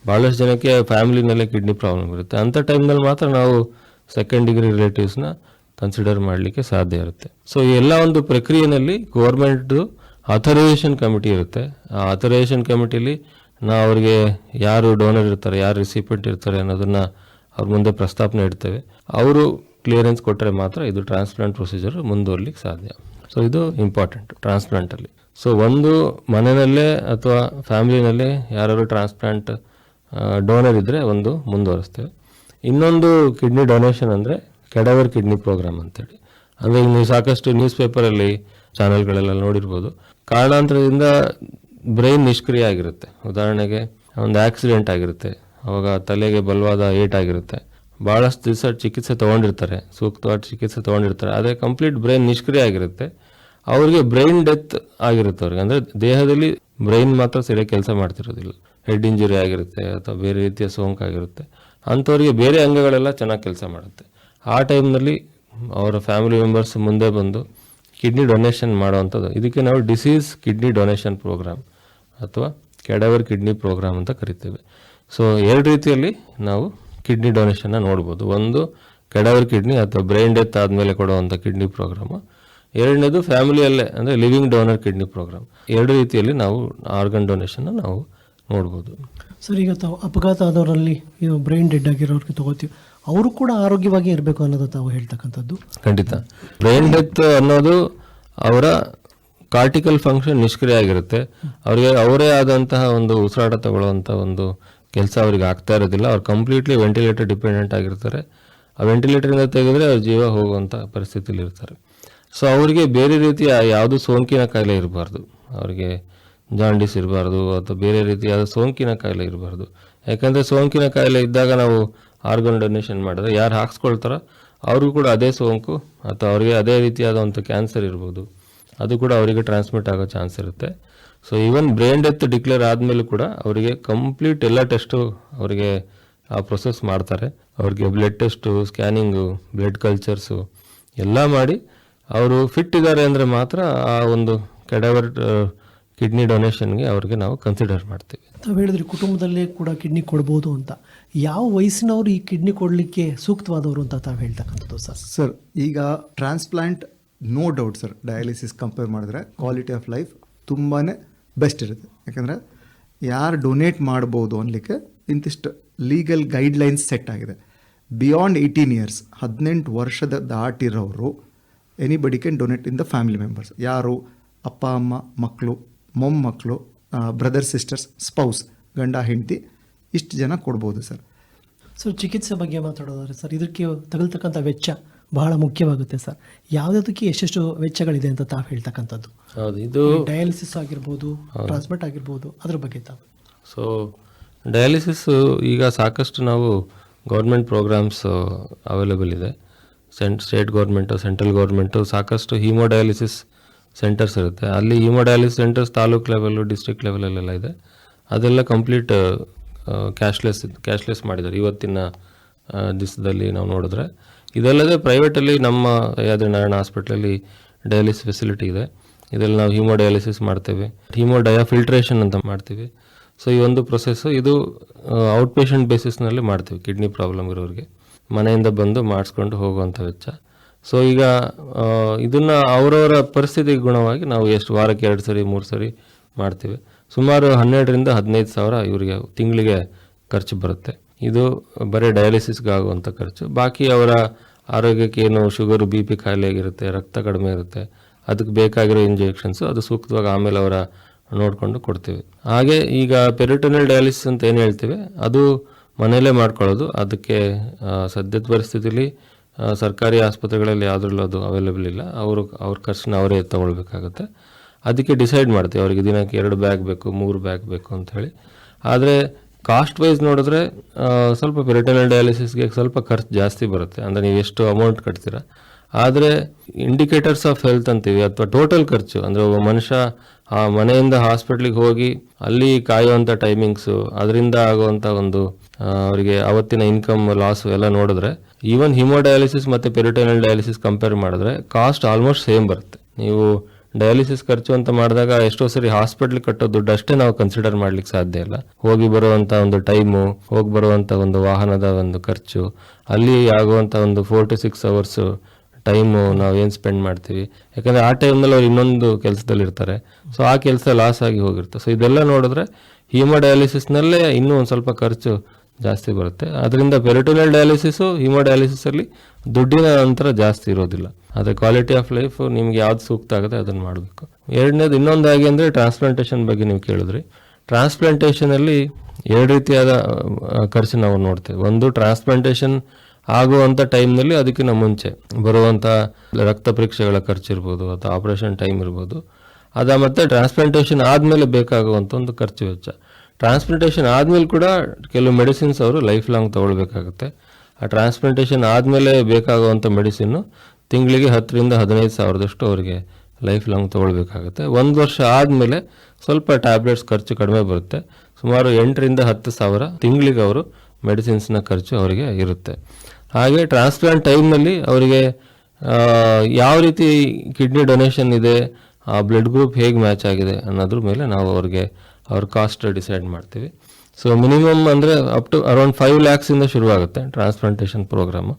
ಭಾಳಷ್ಟು ಜನಕ್ಕೆ ಫ್ಯಾಮಿಲಿನಲ್ಲೇ ಕಿಡ್ನಿ ಪ್ರಾಬ್ಲಮ್ ಇರುತ್ತೆ. ಅಂಥ ಟೈಮ್ನಲ್ಲಿ ಮಾತ್ರ ನಾವು ಸೆಕೆಂಡ್ ಡಿಗ್ರಿ ರಿಲೇಟಿವ್ಸ್ನ ಕನ್ಸಿಡರ್ ಮಾಡಲಿಕ್ಕೆ ಸಾಧ್ಯ ಇರುತ್ತೆ. ಸೊ ಎಲ್ಲ ಒಂದು ಪ್ರಕ್ರಿಯೆಯಲ್ಲಿ ಗೌರ್ಮೆಂಟ್ದು ಅಥರೈಸೇಷನ್ ಕಮಿಟಿ ಇರುತ್ತೆ. ಆ ಅಥರೈಸೇಷನ್ ಕಮಿಟಿಲಿ ನಾ ಅವರಿಗೆ ಯಾರು ಡೋನರ್ ಇರ್ತಾರೆ, ಯಾರು ರಿಸಿಪೆಂಟ್ ಇರ್ತಾರೆ ಅನ್ನೋದನ್ನ ಅವ್ರ ಮುಂದೆ ಪ್ರಸ್ತಾಪನೆ ಇಡ್ತೇವೆ. ಅವರು ಕ್ಲಿಯರೆನ್ಸ್ ಕೊಟ್ಟರೆ ಮಾತ್ರ ಇದು ಟ್ರಾನ್ಸ್ಪ್ಲಾಂಟ್ ಪ್ರೊಸೀಜರ್ ಮುಂದುವರ್ಲಿಕ್ಕೆ ಸಾಧ್ಯ. ಸೊ ಇದು ಇಂಪಾರ್ಟೆಂಟ್ ಟ್ರಾನ್ಸ್ಪ್ಲಾಂಟಲ್ಲಿ ಸೊ ಒಂದು ಮನೆಯಲ್ಲೇ ಅಥವಾ ಫ್ಯಾಮಿಲಿನಲ್ಲೇ ಯಾರಾದ್ರು ಟ್ರಾನ್ಸ್ಪ್ಲಾಂಟ್ ಡೋನರ್ ಇದ್ದರೆ ಒಂದು ಮುಂದುವರಿಸ್ತೇವೆ. ಇನ್ನೊಂದು ಕಿಡ್ನಿ ಡೊನೇಷನ್ ಅಂದರೆ ಕೆಡವರ್ ಕಿಡ್ನಿ ಪ್ರೋಗ್ರಾಮ್ ಅಂತೇಳಿ. ಅಂದರೆ ನೀವು ಸಾಕಷ್ಟು ನ್ಯೂಸ್ ಪೇಪರಲ್ಲಿ ಚಾನೆಲ್ಗಳೆಲ್ಲ ನೋಡಿರ್ಬೋದು. ಕಾರಣಾಂತರದಿಂದ ಬ್ರೈನ್ ನಿಷ್ಕ್ರಿಯ ಆಗಿರುತ್ತೆ. ಉದಾಹರಣೆಗೆ ಒಂದು ಆಕ್ಸಿಡೆಂಟ್ ಆಗಿರುತ್ತೆ. ಅವಾಗ ತಲೆಗೆ ಬಲವಾದ ಏಟ್ ಆಗಿರುತ್ತೆ. ಭಾಳಷ್ಟು ದಿವಸ ಚಿಕಿತ್ಸೆ ತೊಗೊಂಡಿರ್ತಾರೆ, ಸೂಕ್ತವಾದ ಚಿಕಿತ್ಸೆ ತೊಗೊಂಡಿರ್ತಾರೆ. ಆದರೆ ಕಂಪ್ಲೀಟ್ ಬ್ರೈನ್ ನಿಷ್ಕ್ರಿಯ ಆಗಿರುತ್ತೆ. ಅವ್ರಿಗೆ ಬ್ರೈನ್ ಡೆತ್ ಆಗಿರುತ್ತೆ ಅವ್ರಿಗೆ. ಅಂದರೆ ದೇಹದಲ್ಲಿ ಬ್ರೈನ್ ಮಾತ್ರ ಸರಿಯಾಗಿ ಕೆಲಸ ಮಾಡ್ತಿರೋದಿಲ್ಲ. ಹೆಡ್ ಇಂಜುರಿ ಆಗಿರುತ್ತೆ ಅಥವಾ ಬೇರೆ ರೀತಿಯ ಸೋಂಕಾಗಿರುತ್ತೆ ಅಂಥವ್ರಿಗೆ ಬೇರೆ ಅಂಗಗಳೆಲ್ಲ ಚೆನ್ನಾಗಿ ಕೆಲಸ ಮಾಡುತ್ತೆ. ಆ ಟೈಮ್ನಲ್ಲಿ ಅವರ ಫ್ಯಾಮಿಲಿ ಮೆಂಬರ್ಸ್ ಮುಂದೆ ಬಂದು ಕಿಡ್ನಿ ಡೊನೇಷನ್ ಮಾಡುವಂಥದ್ದು. ಇದಕ್ಕೆ ನಾವು ಡಿಸೀಸ್ ಕಿಡ್ನಿ ಡೊನೇಷನ್ ಪ್ರೋಗ್ರಾಮ್ ಅಥವಾ ಕೆಡವರ್ ಕಿಡ್ನಿ ಪ್ರೋಗ್ರಾಮ್ ಅಂತ ಕರಿತೇವೆ. ಸೊ ಎರಡು ರೀತಿಯಲ್ಲಿ ನಾವು ಕಿಡ್ನಿ ಡೊನೇಷನ್ನ ನೋಡ್ಬೋದು. ಒಂದು ಕೆಡವರ್ ಕಿಡ್ನಿ ಅಥವಾ ಬ್ರೈನ್ ಡೆತ್ ಆದಮೇಲೆ ಕೊಡುವಂಥ ಕಿಡ್ನಿ ಪ್ರೋಗ್ರಾಮು ಎರಡನೇದು ಫ್ಯಾಮಿಲಿಯಲ್ಲೇ ಅಂದರೆ ಲಿವಿಂಗ್ ಡೋನರ್ ಕಿಡ್ನಿ ಪ್ರೋಗ್ರಾಮ್ ಎರಡು ರೀತಿಯಲ್ಲಿ ನಾವು ಆರ್ಗನ್ ಡೊನೇಷನ್ನ ನಾವು ನೋಡ್ಬೋದು. ಸರ್, ಈಗ ತಾವು ಅಪಘಾತ ಆದವರಲ್ಲಿ ಬ್ರೈನ್ ಡೆಡ್ ಆಗಿರೋರಿಗೆ ತಗೋತೀವಿ. ಅವರು ಕೂಡ ಆರೋಗ್ಯವಾಗಿ ಇರಬೇಕು ಅನ್ನೋದು ತಾವು ಹೇಳ್ತಕ್ಕಂಥದ್ದು. ಖಂಡಿತ. ಬ್ರೈನ್ ಡೆತ್ ಅನ್ನೋದು ಅವರ ಕಾರ್ಟಿಕಲ್ ಫಂಕ್ಷನ್ ನಿಷ್ಕ್ರಿಯ ಆಗಿರುತ್ತೆ. ಅವರಿಗೆ, ಅವರೇ ಆದಂತಹ ಒಂದು ಉಸಿರಾಟ ತಗೊಳ್ಳುವಂಥ ಒಂದು ಕೆಲಸ ಅವರಿಗೆ ಆಗ್ತಾ ಇರೋದಿಲ್ಲ. ಅವ್ರು ಕಂಪ್ಲೀಟ್ಲಿ ವೆಂಟಿಲೇಟರ್ ಡಿಪೆಂಡೆಂಟ್ ಆಗಿರ್ತಾರೆ. ಆ ವೆಂಟಿಲೇಟರಿಂದ ತೆಗೆದ್ರೆ ಅವ್ರ ಜೀವ ಹೋಗುವಂಥ ಪರಿಸ್ಥಿತಿಯಲ್ಲಿ ಇರ್ತಾರೆ. ಸೊ ಅವರಿಗೆ ಬೇರೆ ರೀತಿಯ ಯಾವುದು ಸೋಂಕಿನ ಕಾಯಿಲೆ ಇರಬಾರ್ದು. ಅವರಿಗೆ ಜಾಂಡಿಸ್ ಇರಬಾರ್ದು ಅಥವಾ ಬೇರೆ ರೀತಿಯಾದ ಸೋಂಕಿನ ಕಾಯಿಲೆ ಇರಬಾರ್ದು. ಯಾಕಂದರೆ ಸೋಂಕಿನ ಕಾಯಿಲೆ ಇದ್ದಾಗ ನಾವು ಆರ್ಗನ್ ಡೊನೇಷನ್ ಮಾಡಿದ್ರೆ ಯಾರು ಹಾಕ್ಸ್ಕೊಳ್ತಾರೋ ಅವ್ರಿಗೂ ಕೂಡ ಅದೇ ಸೋಂಕು ಅಥವಾ ಅವರಿಗೆ ಅದೇ ರೀತಿಯಾದಂಥ ಕ್ಯಾನ್ಸರ್ ಇರ್ಬೋದು. ಅದು ಕೂಡ ಅವರಿಗೆ ಟ್ರಾನ್ಸ್ಮಿಟ್ ಆಗೋ ಚಾನ್ಸ್ ಇರುತ್ತೆ. So even brain death declare ಆದಮೇಲೂ ಕೂಡ ಅವರಿಗೆ ಕಂಪ್ಲೀಟ್ ಎಲ್ಲ ಟೆಸ್ಟು ಅವರಿಗೆ ಆ ಪ್ರೊಸೆಸ್ ಮಾಡ್ತಾರೆ. ಅವ್ರಿಗೆ blood test scanning blood cultures ಎಲ್ಲ ಮಾಡಿ ಅವರು ಫಿಟ್ ಇದ್ದಾರೆ ಅಂದರೆ ಮಾತ್ರ ಆ ಒಂದು ಕೆಡವರ್ ಕಿಡ್ನಿ ಡೊನೇಷನ್ಗೆ ಅವ್ರಿಗೆ ನಾವು ಕನ್ಸಿಡರ್ ಮಾಡ್ತೀವಿ. ತಾವು ಹೇಳಿದ್ರಿ ಕುಟುಂಬದಲ್ಲೇ ಕೂಡ ಕಿಡ್ನಿ ಕೊಡ್ಬೋದು ಅಂತ. ಯಾವ ವಯಸ್ಸಿನವರು ಈ ಕಿಡ್ನಿ ಕೊಡಲಿಕ್ಕೆ ಸೂಕ್ತವಾದವರು ಅಂತ ತಾವು ಹೇಳ್ತಕ್ಕಂಥದ್ದು ಸರ್? ಸರ್, ಈಗ transplant no doubt sir dialysis compare ಮಾಡಿದ್ರೆ ಕ್ವಾಲಿಟಿ ಆಫ್ ಲೈಫ್ ತುಂಬಾ ಬೆಸ್ಟ್ ಇರುತ್ತೆ. ಯಾಕಂದರೆ ಯಾರು ಡೊನೇಟ್ ಮಾಡ್ಬೋದು ಅನ್ಲಿಕ್ಕೆ ಇಂತಿಷ್ಟು ಲೀಗಲ್ ಗೈಡ್ಲೈನ್ಸ್ ಸೆಟ್ ಆಗಿದೆ. ಬಿಯಾಂಡ್ ಏಯ್ಟೀನ್ ಇಯರ್ಸ್ ಹದಿನೆಂಟು ವರ್ಷದ ದಾಟಿರೋರು anybody can donate in the family members ಯಾರು? ಅಪ್ಪ, ಅಮ್ಮ ಮಕ್ಕಳು ಮೊಮ್ಮಕ್ಕಳು ಬ್ರದರ್ ಸಿಸ್ಟರ್ಸ್ ಸ್ಪೌಸ್ ಗಂಡ, ಹೆಂಡತಿ ಇಷ್ಟು ಜನ ಕೊಡ್ಬೋದು ಸರ್. ಸರ್ ಚಿಕಿತ್ಸೆ ಬಗ್ಗೆ ಮಾತಾಡೋದಾದ್ರೆ ಸರ್ ಇದಕ್ಕೆ ತಗಲ್ತಕ್ಕಂಥ ವೆಚ್ಚ ಬಹಳ ಮುಖ್ಯವಾಗುತ್ತೆ ಸರ್. ಯಾವುದಕ್ಕೆ ಎಷ್ಟೆಷ್ಟು ವೆಚ್ಚಗಳಿದೆ ಅಂತ ತಾವು ಹೇಳ್ತಕ್ಕಂಥದ್ದು? ಹೌದು ಇದು ಡಯಾಲಿಸಿಸ್ ಆಗಿರ್ಬೋದು ಟ್ರಾನ್ಸ್ಪ್ಲಾಂಟ್ ಆಗಿರ್ಬೋದು ಅದ್ರ ಬಗ್ಗೆ ತಾವು. ಸೊ ಡಯಾಲಿಸಿಸ್ ಈಗ ಸಾಕಷ್ಟು ನಾವು ಗೌರ್ಮೆಂಟ್ ಪ್ರೋಗ್ರಾಮ್ಸ್ ಅವೈಲೇಬಲ್ ಇದೆ. ಸೆಂಟ್ ಸ್ಟೇಟ್ ಗೌರ್ಮೆಂಟು ಸೆಂಟ್ರಲ್ ಗೌರ್ಮೆಂಟು ಸಾಕಷ್ಟು ಹೀಮೋಡಯಾಲಿಸಿಸ್ ಸೆಂಟರ್ಸ್ ಇರುತ್ತೆ. ಅಲ್ಲಿ hemodialysis centers taluk level district ಲೆವೆಲಲ್ಲೆಲ್ಲ ಇದೆ. ಅದೆಲ್ಲ ಕಂಪ್ಲೀಟ್ ಕ್ಯಾಶ್ಲೆಸ್ ಕ್ಯಾಶ್ಲೆಸ್ ಮಾಡಿದ್ದಾರೆ. ಇವತ್ತಿನ ದಿವಸದಲ್ಲಿ ನಾವು ನೋಡಿದ್ರೆ ಇದಲ್ಲದೆ ಪ್ರೈವೇಟಲ್ಲಿ ನಮ್ಮ ಯಾದ್ರಿ ನಾರಾಯಣ ಹಾಸ್ಪಿಟ್ಲಲ್ಲಿ ಡಯಾಲಿಸಿಸ್ ಫೆಸಿಲಿಟಿ ಇದೆ. ಇದರಲ್ಲಿ ನಾವು ಹೀಮೋಡಯಾಲಿಸಿಸ್ ಮಾಡ್ತೇವೆ. ಹೀಮೋಡಯಾ ಫಿಲ್ಟ್ರೇಷನ್ ಅಂತ ಮಾಡ್ತೀವಿ. ಸೊ ಈ ಒಂದು ಪ್ರೊಸೆಸ್ಸು ಇದು ಔಟ್ ಪೇಷಂಟ್ ಬೇಸಿಸ್ನಲ್ಲಿ ಮಾಡ್ತೀವಿ. ಕಿಡ್ನಿ ಪ್ರಾಬ್ಲಮ್ ಇರೋರಿಗೆ. ಮನೆಯಿಂದ ಬಂದು ಮಾಡಿಸ್ಕೊಂಡು ಹೋಗುವಂಥ ವೆಚ್ಚ. ಸೊ ಈಗ ಇದನ್ನ ಅವರವರ ಪರಿಸ್ಥಿತಿಗೆ ಗುಣವಾಗಿ ನಾವು ಎಷ್ಟು ವಾರಕ್ಕೆ ಎರಡು ಸರಿ, ಮೂರು ಸರಿ ಮಾಡ್ತೀವಿ. ಸುಮಾರು ಹನ್ನೆರಡರಿಂದ ಹದಿನೈದು ಸಾವಿರ ಇವರಿಗೆ ತಿಂಗಳಿಗೆ ಖರ್ಚು ಬರುತ್ತೆ. ಇದು ಬರೀ ಡಯಾಲಿಸಿಸ್ಗೆ ಆಗುವಂಥ ಖರ್ಚು. ಬಾಕಿ ಅವರ ಆರೋಗ್ಯಕ್ಕೆ ಏನು ಶುಗರು, ಬಿ ಪಿ ಖಾಯಿಲೆ ಆಗಿರುತ್ತೆ, ರಕ್ತ ಕಡಿಮೆ ಇರುತ್ತೆ, ಅದಕ್ಕೆ ಬೇಕಾಗಿರೋ ಇಂಜೆಕ್ಷನ್ಸು ಅದು ಸೂಕ್ತವಾಗಿ ಆಮೇಲೆ ಅವರ ನೋಡಿಕೊಂಡು ಕೊಡ್ತೀವಿ. ಹಾಗೆ ಈಗ ಪೆರಿಟೋನಲ್ ಡಯಾಲಿಸಿಸ್ ಅಂತ ಏನು ಹೇಳ್ತೀವಿ, ಅದು ಮನೆಯಲ್ಲೇ ಮಾಡ್ಕೊಳ್ಳೋದು. ಅದಕ್ಕೆ ಸದ್ಯದ ಪರಿಸ್ಥಿತಿಲಿ ಸರ್ಕಾರಿ ಆಸ್ಪತ್ರೆಗಳಲ್ಲಿ ಯಾವುದ್ರಲ್ಲೂ ಅದು ಅವೈಲೇಬಲ್ ಇಲ್ಲ. ಅವರು, ಅವ್ರ ಖರ್ಚನ್ನ ಅವರೇ ತಗೊಳ್ಬೇಕಾಗುತ್ತೆ. ಅದಕ್ಕೆ ಡಿಸೈಡ್ ಮಾಡ್ತೀವಿ. ಅವರಿಗೆ ದಿನಕ್ಕೆ ಎರಡು ಬ್ಯಾಗ್ ಬೇಕು, ಮೂರು ಬ್ಯಾಗ್ ಬೇಕು ಅಂತ ಹೇಳಿ. ಆದರೆ ಕಾಸ್ಟ್ ವೈಸ್ ನೋಡಿದ್ರೆ ಸ್ವಲ್ಪ ಪೆರಿಟನಲ್ ಡಯಾಲಿಸಿಸ್ಗೆ ಸ್ವಲ್ಪ ಖರ್ಚು ಜಾಸ್ತಿ ಬರುತ್ತೆ. ಅಂದರೆ ನೀವು ಎಷ್ಟು ಅಮೌಂಟ್ ಕಟ್ತೀರಾ. ಆದರೆ ಇಂಡಿಕೇಟರ್ಸ್ ಆಫ್ ಹೆಲ್ತ್ ಅಂತೀವಿ. ಅಥವಾ ಟೋಟಲ್ ಖರ್ಚು. ಅಂದರೆ ಒಬ್ಬ ಮನುಷ್ಯ, ಆ, ಮನೆಯಿಂದ ಹಾಸ್ಪಿಟ್ಲಿಗೆ ಹೋಗಿ ಅಲ್ಲಿ ಕಾಯುವಂಥ ಟೈಮಿಂಗ್ಸು ಅದರಿಂದ ಆಗುವಂಥ ಒಂದು ಅವರಿಗೆ ಅವತ್ತಿನ ಇನ್ಕಮ್ ಲಾಸು ಎಲ್ಲ ನೋಡಿದ್ರೆ ಈವನ್ ಹಿಮೋಡಯಾಲಿಸಿಸ್ ಮತ್ತು ಪೆರಿಟೋನಲ್ ಡಯಾಲಿಸಿಸ್ ಕಂಪೇರ್ ಮಾಡಿದ್ರೆ ಕಾಸ್ಟ್ ಆಲ್ಮೋಸ್ಟ್ ಸೇಮ್ ಬರುತ್ತೆ. ನೀವು ಡಯಾಲಿಸಿಸ್ ಖರ್ಚು ಅಂತ ಮಾಡಿದಾಗ ಎಷ್ಟೋ ಸರಿ ಹಾಸ್ಪಿಟ್ಲ್ ಕಟ್ಟೋ ದುಡ್ಡು ಅಷ್ಟೇ ನಾವು ಕನ್ಸಿಡರ್ ಮಾಡ್ಲಿಕ್ಕೆ ಸಾಧ್ಯ ಇಲ್ಲ. ಹೋಗಿ ಬರುವಂತ ಒಂದು ಟೈಮು ಹೋಗಿ ಬರುವಂತ ಒಂದು ವಾಹನದ ಒಂದು ಖರ್ಚು, ಅಲ್ಲಿ ಆಗುವಂತ ಒಂದು four to six hours time ನಾವು ಏನು ಸ್ಪೆಂಡ್ ಮಾಡ್ತೀವಿ. ಯಾಕಂದ್ರೆ ಆ ಟೈಮ್ನಲ್ಲಿ ಅವ್ರು ಇನ್ನೊಂದು ಕೆಲಸದಲ್ಲಿ ಇರ್ತಾರೆ. ಸೊ ಆ ಕೆಲಸ ಲಾಸ್ ಆಗಿ ಹೋಗಿರುತ್ತೆ. ಸೊ ಇದೆಲ್ಲ ನೋಡಿದ್ರೆ ಹೀಮೋಡಯಾಲಿಸಿಸ್ನಲ್ಲೇ ಇನ್ನೂ ಒಂದು ಸ್ವಲ್ಪ ಖರ್ಚು ಜಾಸ್ತಿ ಬರುತ್ತೆ. ಅದರಿಂದ ಪೆರಿಟೋನಿಯಲ್ ಡಯಾಲಿಸಿಸು ಹಿಮೋಡಯಾಲಿಸಿಸಲ್ಲಿ ದುಡ್ಡಿನ ನಂತರ ಜಾಸ್ತಿ ಇರೋದಿಲ್ಲ. ಅದೇ ಕ್ವಾಲಿಟಿ ಆಫ್ ಲೈಫ್ ನಿಮ್ಗೆ ಯಾವ್ದು ಸೂಕ್ತ ಆಗುತ್ತೆ ಅದನ್ನು ಮಾಡಬೇಕು. ಎರಡನೇದು ಇನ್ನೊಂದಾಗಿ ಅಂದರೆ ಟ್ರಾನ್ಸ್ಪ್ಲಾಂಟೇಷನ್ ಬಗ್ಗೆ ನೀವು ಕೇಳಿದ್ರಿ. ಟ್ರಾನ್ಸ್ಪ್ಲಾಂಟೇಷನಲ್ಲಿ ಎರಡು ರೀತಿಯಾದ ಖರ್ಚು ನಾವು ನೋಡ್ತೇವೆ. ಒಂದು ಟ್ರಾನ್ಸ್ಪ್ಲಾಂಟೇಷನ್ ಆಗುವಂಥ ಟೈಮ್ನಲ್ಲಿ ಅದಕ್ಕಿಂತ ಮುಂಚೆ ಬರುವಂಥ ರಕ್ತ ಪರೀಕ್ಷೆಗಳ ಖರ್ಚು ಇರ್ಬೋದು ಅಥವಾ ಆಪರೇಷನ್ ಟೈಮ್ ಇರ್ಬೋದು. ಅದ ಮತ್ತೆ ಟ್ರಾನ್ಸ್ಪ್ಲಾಂಟೇಷನ್ ಆದಮೇಲೆ ಬೇಕಾಗುವಂಥ ಒಂದು ಖರ್ಚು ವೆಚ್ಚ. ಟ್ರಾನ್ಸ್ಪ್ಲಾಂಟೇಷನ್ ಆದಮೇಲೆ ಕೂಡ ಕೆಲವು ಮೆಡಿಸಿನ್ಸ್ ಅವರು ಲೈಫ್ ಲಾಂಗ್ ತೊಗೊಳ್ಬೇಕಾಗುತ್ತೆ. ಆ ಟ್ರಾನ್ಸ್ಪ್ಲಾಂಟೇಷನ್ ಆದಮೇಲೆ ಬೇಕಾಗುವಂಥ ಮೆಡಿಸಿನ್ನು ತಿಂಗಳಿಗೆ ಹತ್ತರಿಂದ ಹದಿನೈದು ಸಾವಿರದಷ್ಟು ಅವರಿಗೆ ಲೈಫ್ ಲಾಂಗ್ ತೊಗೊಳ್ಬೇಕಾಗುತ್ತೆ. ಒಂದು ವರ್ಷ ಆದಮೇಲೆ ಸ್ವಲ್ಪ ಟ್ಯಾಬ್ಲೆಟ್ಸ್ ಖರ್ಚು ಕಡಿಮೆ ಬರುತ್ತೆ. ಸುಮಾರು ಎಂಟರಿಂದ ಹತ್ತು ಸಾವಿರ ತಿಂಗಳಿಗೆ ಅವರು ಮೆಡಿಸಿನ್ಸ್ನ ಖರ್ಚು ಅವರಿಗೆ ಇರುತ್ತೆ. ಹಾಗೆ ಟ್ರಾನ್ಸ್ಪ್ಲಾಂಟ್ ಟೈಮ್ನಲ್ಲಿ ಅವರಿಗೆ ಯಾವ ರೀತಿ ಕಿಡ್ನಿ ಡೊನೇಷನ್ ಇದೆ, ಆ ಬ್ಲಡ್ ಗ್ರೂಪ್ ಹೇಗೆ ಮ್ಯಾಚ್ ಆಗಿದೆ ಅನ್ನೋದ್ರ ಮೇಲೆ ನಾವು ಅವ್ರಿಗೆ ಅವ್ರ ಕಾಸ್ಟ್ ಡಿಸೈಡ್ ಮಾಡ್ತೀವಿ. ಸೊ ಮಿನಿಮಮ್ ಅಂದರೆ ಅಪ್ ಟು ಅರೌಂಡ್ ಫೈವ್ ಲ್ಯಾಕ್ಸಿಂದ ಶುರುವಾಗುತ್ತೆ ಟ್ರಾನ್ಸ್ಪ್ಲಾಂಟೇಷನ್ ಪ್ರೋಗ್ರಾಮು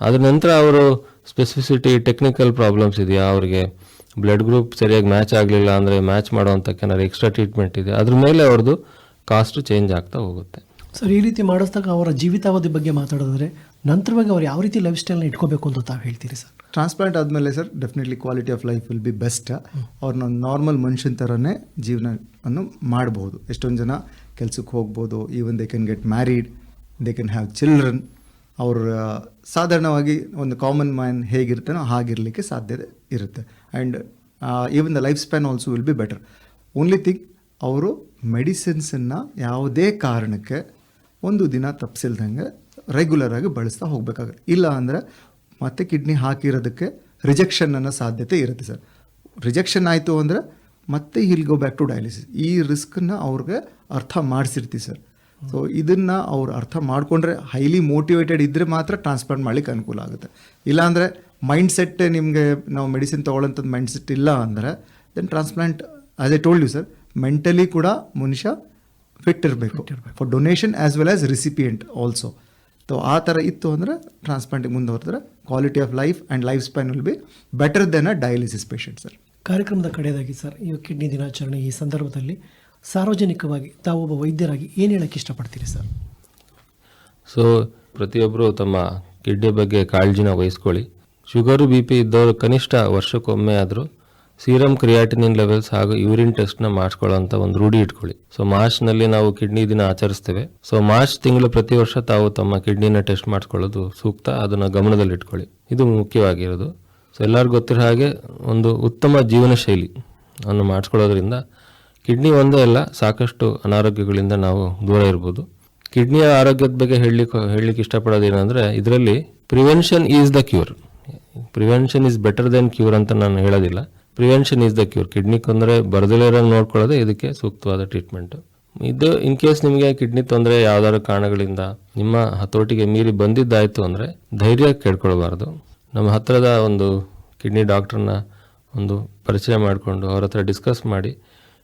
ಅದ್ರ ನಂತರ ಅವರು ಸ್ಪೆಸಿಫಿಸಿಟಿ ಟೆಕ್ನಿಕಲ್ ಪ್ರಾಬ್ಲಮ್ಸ್ ಇದೆಯಾ, ಅವರಿಗೆ ಬ್ಲಡ್ ಗ್ರೂಪ್ ಸರಿಯಾಗಿ ಮ್ಯಾಚ್ ಆಗಲಿಲ್ಲ ಅಂದರೆ ಮ್ಯಾಚ್ ಮಾಡುವಂಥ ಏನಾದ್ರು ಎಕ್ಸ್ಟ್ರಾ ಟ್ರೀಟ್ಮೆಂಟ್ ಇದೆ ಅದ್ರ ಮೇಲೆ ಅವ್ರದ್ದು ಕಾಸ್ಟ್ ಚೇಂಜ್ ಆಗ್ತಾ ಹೋಗುತ್ತೆ. ಸರ್ ಈ ರೀತಿ ಮಾಡಿಸ್ದಾಗ ಅವರ ಜೀವಿತಾವಧಿ ಬಗ್ಗೆ ಮಾತಾಡಿದ್ರೆ ನಂತರವಾಗಿ ಅವ್ರು ಯಾವ ರೀತಿ ಲೈಫ್ ಸ್ಟೈಲ್ನ ಇಟ್ಕೋಬೇಕು ಅಂತ ತಾವು ಹೇಳ್ತೀರಿ ಸರ್ ಟ್ರಾನ್ಸ್ಪ್ಲಾಂಟ್ ಆದಮೇಲೆ sir definitely quality of life will be best ಅವ್ರನ್ನ ನಾರ್ಮಲ್ ಮನುಷ್ಯನ ಥರನೇ ಜೀವನವನ್ನು ಮಾಡ್ಬೋದು. ಎಷ್ಟೊಂದು ಜನ ಕೆಲಸಕ್ಕೆ ಹೋಗ್ಬೋದು even they can get married they can have children ಅವ್ರ ಸಾಧಾರಣವಾಗಿ ಒಂದು ಕಾಮನ್ ಮ್ಯಾನ್ ಹೇಗಿರ್ತಾನೋ ಹಾಗಿರಲಿಕ್ಕೆ ಸಾಧ್ಯತೆ ಇರುತ್ತೆ. And even the life span also will be better only thing ಅವರು ಮೆಡಿಸಿನ್ಸನ್ನು ಯಾವುದೇ ಕಾರಣಕ್ಕೆ ಒಂದು ದಿನ ತಪ್ಪಿಸಿಲ್ದಂಗೆ ರೆಗ್ಯುಲರಾಗಿ ಬಳಸ್ತಾ ಹೋಗಬೇಕಾಗುತ್ತೆ. ಇಲ್ಲ ಅಂದರೆ ಮತ್ತೆ ಕಿಡ್ನಿ ಹಾಕಿರೋದಕ್ಕೆ ರಿಜೆಕ್ಷನ್ ಅನ್ನೋ ಸಾಧ್ಯತೆ ಇರುತ್ತೆ ಸರ್. ರಿಜೆಕ್ಷನ್ ಆಯಿತು ಅಂದರೆ ಮತ್ತೆ he'll go back to dialysis ಈ ರಿಸ್ಕನ್ನ ಅವ್ರಿಗೆ ಅರ್ಥ ಮಾಡಿಸಿರ್ತೀವಿ ಸರ್. ಸೊ ಇದನ್ನು ಅವ್ರು ಅರ್ಥ ಮಾಡಿಕೊಂಡ್ರೆ ಹೈಲಿ ಮೋಟಿವೇಟೆಡ್ ಇದ್ದರೆ ಮಾತ್ರ ಟ್ರಾನ್ಸ್ಪ್ಲಾಂಟ್ ಮಾಡ್ಲಿಕ್ಕೆ ಅನುಕೂಲ ಆಗುತ್ತೆ. ಇಲ್ಲಾಂದರೆ ಮೈಂಡ್ ಸೆಟ್ ನಿಮಗೆ ನಾವು ಮೆಡಿಸಿನ್ ತೊಗೊಳ್ಳೋಂಥದ್ದು ಮೈಂಡ್ ಸೆಟ್ ಇಲ್ಲ ಅಂದರೆ then transplant as a told you sir mentally ಕೂಡ ಮನುಷ್ಯ ಫಿಟ್ ಇರಬೇಕು. For donation as well as recipient also so ಆ ಥರ ಇತ್ತು ಅಂದರೆ ಟ್ರಾನ್ಸ್ಪ್ಲಾಂಟಿಗೆ ಮುಂದುವರೆದ್ರೆ quality of life and life span will be better then a dialysis patient sir ಕಾರ್ಯಕ್ರಮದ ಕಡೆಯದಾಗಿ ಸರ್ ಈ ಕಿಡ್ನಿ ದಿನಾಚರಣೆ ಈ ಸಂದರ್ಭದಲ್ಲಿ ಸಾರ್ವಜನಿಕವಾಗಿ ತಾವು ಒಬ್ಬ ವೈದ್ಯರಾಗಿ ಏನು ಹೇಳಕ್ಕೆ ಇಷ್ಟಪಡ್ತೀರಿ ಸರ್ ಸೊ ಪ್ರತಿಯೊಬ್ಬರು ತಮ್ಮ ಕಿಡ್ನಿ ಬಗ್ಗೆ ಕಾಳಜಿನ ವಹಿಸ್ಕೊಳ್ಳಿ. ಶುಗರು ಬಿ ಪಿ ಇದ್ದವರು ಕನಿಷ್ಠ ವರ್ಷಕ್ಕೊಮ್ಮೆ ಆದರೂ ಸೀರಮ್ ಕ್ರಿಯಾಟಿನಿನ್ ಲೆವೆಲ್ಸ್ ಹಾಗೂ ಯೂರಿನ್ ಟೆಸ್ಟ್ನ ಮಾಡಿಸ್ಕೊಳ್ಳೋಂಥ ಒಂದು ರೂಢಿ ಇಟ್ಕೊಳ್ಳಿ. ಸೊ, ಮಾರ್ಚ್ನಲ್ಲಿ ನಾವು ಕಿಡ್ನಿ ದಿನ ಆಚರಿಸ್ತೇವೆ. ಸೊ, ಮಾರ್ಚ್ ತಿಂಗಳು ಪ್ರತಿ ವರ್ಷ ತಾವು ತಮ್ಮ ಕಿಡ್ನಿನ ಟೆಸ್ಟ್ ಮಾಡಿಸ್ಕೊಳ್ಳೋದು ಸೂಕ್ತ, ಅದನ್ನು ಗಮನದಲ್ಲಿ ಇಟ್ಕೊಳ್ಳಿ ಇದು ಮುಖ್ಯವಾಗಿರೋದು. ಸೊ, ಎಲ್ಲರಿಗೂ ಗೊತ್ತಿರೋ ಹಾಗೆ ಒಂದು ಉತ್ತಮ ಜೀವನ ಶೈಲಿ ಅನ್ನು ಮಾಡಿಸ್ಕೊಳ್ಳೋದ್ರಿಂದ ಕಿಡ್ನಿ ಒಂದೇ ಅಲ್ಲ, ಸಾಕಷ್ಟು ಅನಾರೋಗ್ಯಗಳಿಂದ ನಾವು ದೂರ ಇರ್ಬೋದು. ಕಿಡ್ನಿಯ ಆರೋಗ್ಯದ ಬಗ್ಗೆ ಹೇಳಲಿಕ್ಕೆ ಹೇಳಲಿಕ್ಕೆ ಇಷ್ಟಪಡೋದು ಏನಂದರೆ ಇದರಲ್ಲಿ prevention is the cure prevention is better than cure ಅಂತ ನಾನು ಹೇಳೋದಿಲ್ಲ. Prevention is the cure kidney ತೊಂದರೆ ಬರದಲ್ಲೇ ಇರೋಂಗೆ ನೋಡ್ಕೊಳ್ಳೋದೇ ಇದಕ್ಕೆ ಸೂಕ್ತವಾದ ಟ್ರೀಟ್ಮೆಂಟು ಇದು ಇನ್ ಕೇಸ್ ನಿಮಗೆ ಕಿಡ್ನಿ ತೊಂದರೆ ಯಾವ್ದಾದ್ರು ಕಾರಣಗಳಿಂದ ನಿಮ್ಮ ಹತೋಟಿಗೆ ಮೀರಿ ಬಂದಿದ್ದಾಯಿತು ಅಂದರೆ ಧೈರ್ಯ ಕೇಳ್ಕೊಳ್ಬಾರ್ದು ನಮ್ಮ ಹತ್ತಿರದ ಒಂದು ಕಿಡ್ನಿ ಡಾಕ್ಟ್ರನ್ನ ಒಂದು ಪರಿಚಯ ಮಾಡಿಕೊಂಡು ಅವ್ರ ಹತ್ರ ಡಿಸ್ಕಸ್ ಮಾಡಿ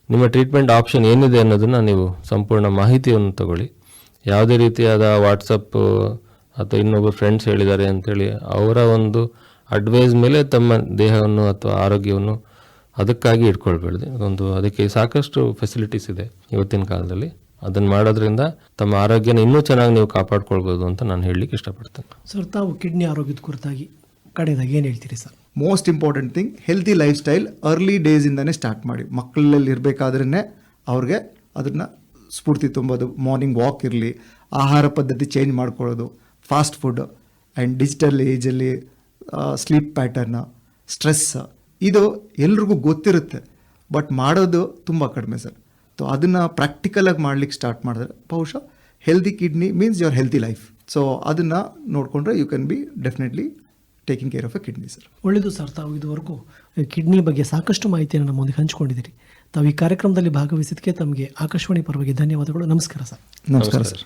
ನಿಮ್ಮ ಟ್ರೀಟ್ಮೆಂಟ್ ಆಪ್ಷನ್ ಏನಿದೆ ಅನ್ನೋದನ್ನು ನೀವು ಸಂಪೂರ್ಣ ಮಾಹಿತಿಯನ್ನು ತಗೊಳ್ಳಿ. ಯಾವುದೇ ರೀತಿಯಾದ ವಾಟ್ಸಪ್ಪು ಅಥವಾ ಇನ್ನೊಬ್ಬರು ಫ್ರೆಂಡ್ಸ್ ಹೇಳಿದ್ದಾರೆ ಅಂಥೇಳಿ ಅವರ ಒಂದು ಅಡ್ವೈಸ್ ಮೇಲೆ ತಮ್ಮ ದೇಹವನ್ನು ಅಥವಾ ಆರೋಗ್ಯವನ್ನು ಅದಕ್ಕಾಗಿ ಇಟ್ಕೊಳ್ಬೇಡ್ದು. ಒಂದು ಅದಕ್ಕೆ ಸಾಕಷ್ಟು ಫೆಸಿಲಿಟೀಸ್ ಇದೆ ಇವತ್ತಿನ ಕಾಲದಲ್ಲಿ. ಅದನ್ನು ಮಾಡೋದ್ರಿಂದ ತಮ್ಮ ಆರೋಗ್ಯನ ಇನ್ನೂ ಚೆನ್ನಾಗಿ ನೀವು ಕಾಪಾಡ್ಕೊಳ್ಬೋದು ಅಂತ ನಾನು ಹೇಳಲಿಕ್ಕೆ ಇಷ್ಟಪಡ್ತೇನೆ. ಸರ್ ತಾವು ಕಿಡ್ನಿ ಆರೋಗ್ಯದ ಕುರಿತಾಗಿ ಕಡೆಯದಾಗಿ ಏನು ಹೇಳ್ತೀರಿ sir? Most important thing healthy lifestyle early ಡೇಸಿಂದನೇ start ಮಾಡಿ. ಮಕ್ಕಳಲ್ಲಿ ಇರಬೇಕಾದ್ರೇ ಅವ್ರಿಗೆ ಅದನ್ನು ಸ್ಫೂರ್ತಿ ತುಂಬೋದು ಮಾರ್ನಿಂಗ್ ವಾಕ್ ಇರಲಿ ಆಹಾರ ಪದ್ಧತಿ ಚೇಂಜ್ ಮಾಡ್ಕೊಳ್ಳೋದು ಫಾಸ್ಟ್ ಫುಡ್ ಆ್ಯಂಡ್ ಡಿಜಿಟಲ್ ಏಜಲ್ಲಿ ಸ್ಲೀಪ್ ಪ್ಯಾಟರ್ನ ಸ್ಟ್ರೆಸ್ ಇದು ಎಲ್ರಿಗೂ ಗೊತ್ತಿರುತ್ತೆ ಬಟ್ ಮಾಡೋದು ತುಂಬ ಕಡಿಮೆ ಸರ್. ಸೊ ಅದನ್ನು ಪ್ರಾಕ್ಟಿಕಲಾಗಿ ಮಾಡ್ಲಿಕ್ಕೆ ಸ್ಟಾರ್ಟ್ ಮಾಡಿದ್ರೆ ಬಹುಶಃ healthy kidney means your healthy life so ಅದನ್ನು ನೋಡಿಕೊಂಡ್ರೆ you can be definitely taking care of a kidney sir ಒಳ್ಳೆಯದು ಸರ್ ತಾವು ಇದುವರೆಗೂ ಕಿಡ್ನಿ ಬಗ್ಗೆ ಸಾಕಷ್ಟು ಮಾಹಿತಿಯನ್ನು ನಮ್ಮೊಂದಿಗೆ ಹಂಚಿಕೊಂಡಿದ್ದೀರಿ. ತಾವು ಈ ಕಾರ್ಯಕ್ರಮದಲ್ಲಿ ಭಾಗವಹಿಸಿದ್ದಕ್ಕೆ ತಮಗೆ ಆಕಾಶವಾಣಿ ಪರವಾಗಿ ಧನ್ಯವಾದಗಳು. ನಮಸ್ಕಾರ ಸರ್ ನಮಸ್ಕಾರ sir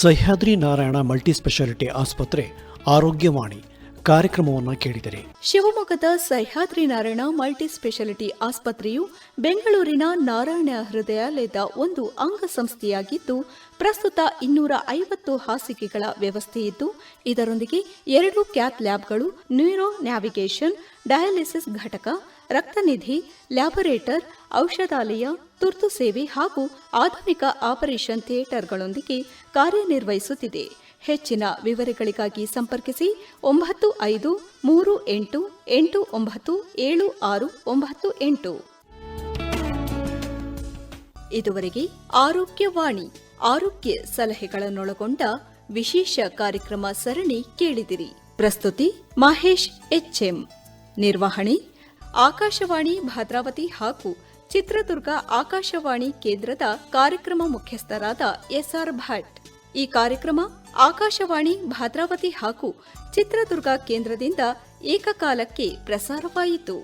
Sahyadri Narayana multi speciality ಆಸ್ಪತ್ರೆ ಆರೋಗ್ಯವಾಣಿ ಕಾರ್ಯಕ್ರಮವನ್ನು ಕೇಳಿದರೆ. ಶಿವಮೊಗ್ಗದ ಸಹ್ಯಾದ್ರಿ ನಾರಾಯಣ ಮಲ್ಟಿ ಸ್ಪೆಷಾಲಿಟಿ ಆಸ್ಪತ್ರೆಯು ಬೆಂಗಳೂರಿನ ನಾರಾಯಣ ಹೃದಯಾಲಯದ ಒಂದು ಅಂಗಸಂಸ್ಥೆಯಾಗಿದ್ದು, ಪ್ರಸ್ತುತ ಇನ್ನೂರ ಐವತ್ತು ಹಾಸಿಗೆಗಳ ವ್ಯವಸ್ಥೆ ಇದ್ದು, ಇದರೊಂದಿಗೆ ಎರಡು ಕ್ಯಾತ್ ಲ್ಯಾಬ್ಗಳು, ನ್ಯೂರೋ ನ್ಯಾವಿಗೇಷನ್, ಡಯಾಲಿಸಿಸ್ ಘಟಕ ರಕ್ತನಿಧಿ ಲ್ಯಾಬೊರೇಟರ್, ಔಷಧಾಲಯ, ತುರ್ತು ಸೇವೆ ಹಾಗೂ ಆಧುನಿಕ ಆಪರೇಷನ್ ಥಿಯೇಟರ್ಗಳೊಂದಿಗೆ ಕಾರ್ಯನಿರ್ವಹಿಸುತ್ತಿದೆ. ಹೆಚ್ಚಿನ ವಿವರಗಳಿಗಾಗಿ ಸಂಪರ್ಕಿಸಿ ಒಂಬತ್ತು ಐದು ಮೂರು ಎಂಟು ಎಂಟು ಒಂಬತ್ತು ಏಳು ಆರು ಒಂಬತ್ತು ಎಂಟು. ಇದುವರೆಗೆ ಆರೋಗ್ಯವಾಣಿ, ಆರೋಗ್ಯ ಸಲಹೆಗಳನ್ನೊಳಗೊಂಡ ವಿಶೇಷ ಕಾರ್ಯಕ್ರಮ ಸರಣಿ ಕೇಳಿದಿರಿ. ಪ್ರಸ್ತುತಿ ಮಹೇಶ್ ಎಚ್ಎಂ. ನಿರ್ವಹಣೆ, ಆಕಾಶವಾಣಿ ಭದ್ರಾವತಿ ಹಾಗೂ ಚಿತ್ರದುರ್ಗ ಆಕಾಶವಾಣಿ ಕೇಂದ್ರದ ಕಾರ್ಯಕ್ರಮ ಮುಖ್ಯಸ್ಥರಾದ ಎಸ್ಆರ್ ಭಟ್. ಈ ಕಾರ್ಯಕ್ರಮ ಆಕಾಶವಾಣಿ ಭದ್ರಾವತಿ ಹಾಗೂ ಚಿತ್ರದುರ್ಗ ಕೇಂದ್ರದಿಂದ ಏಕಕಾಲಕ್ಕೆ ಪ್ರಸಾರವಾಯಿತು.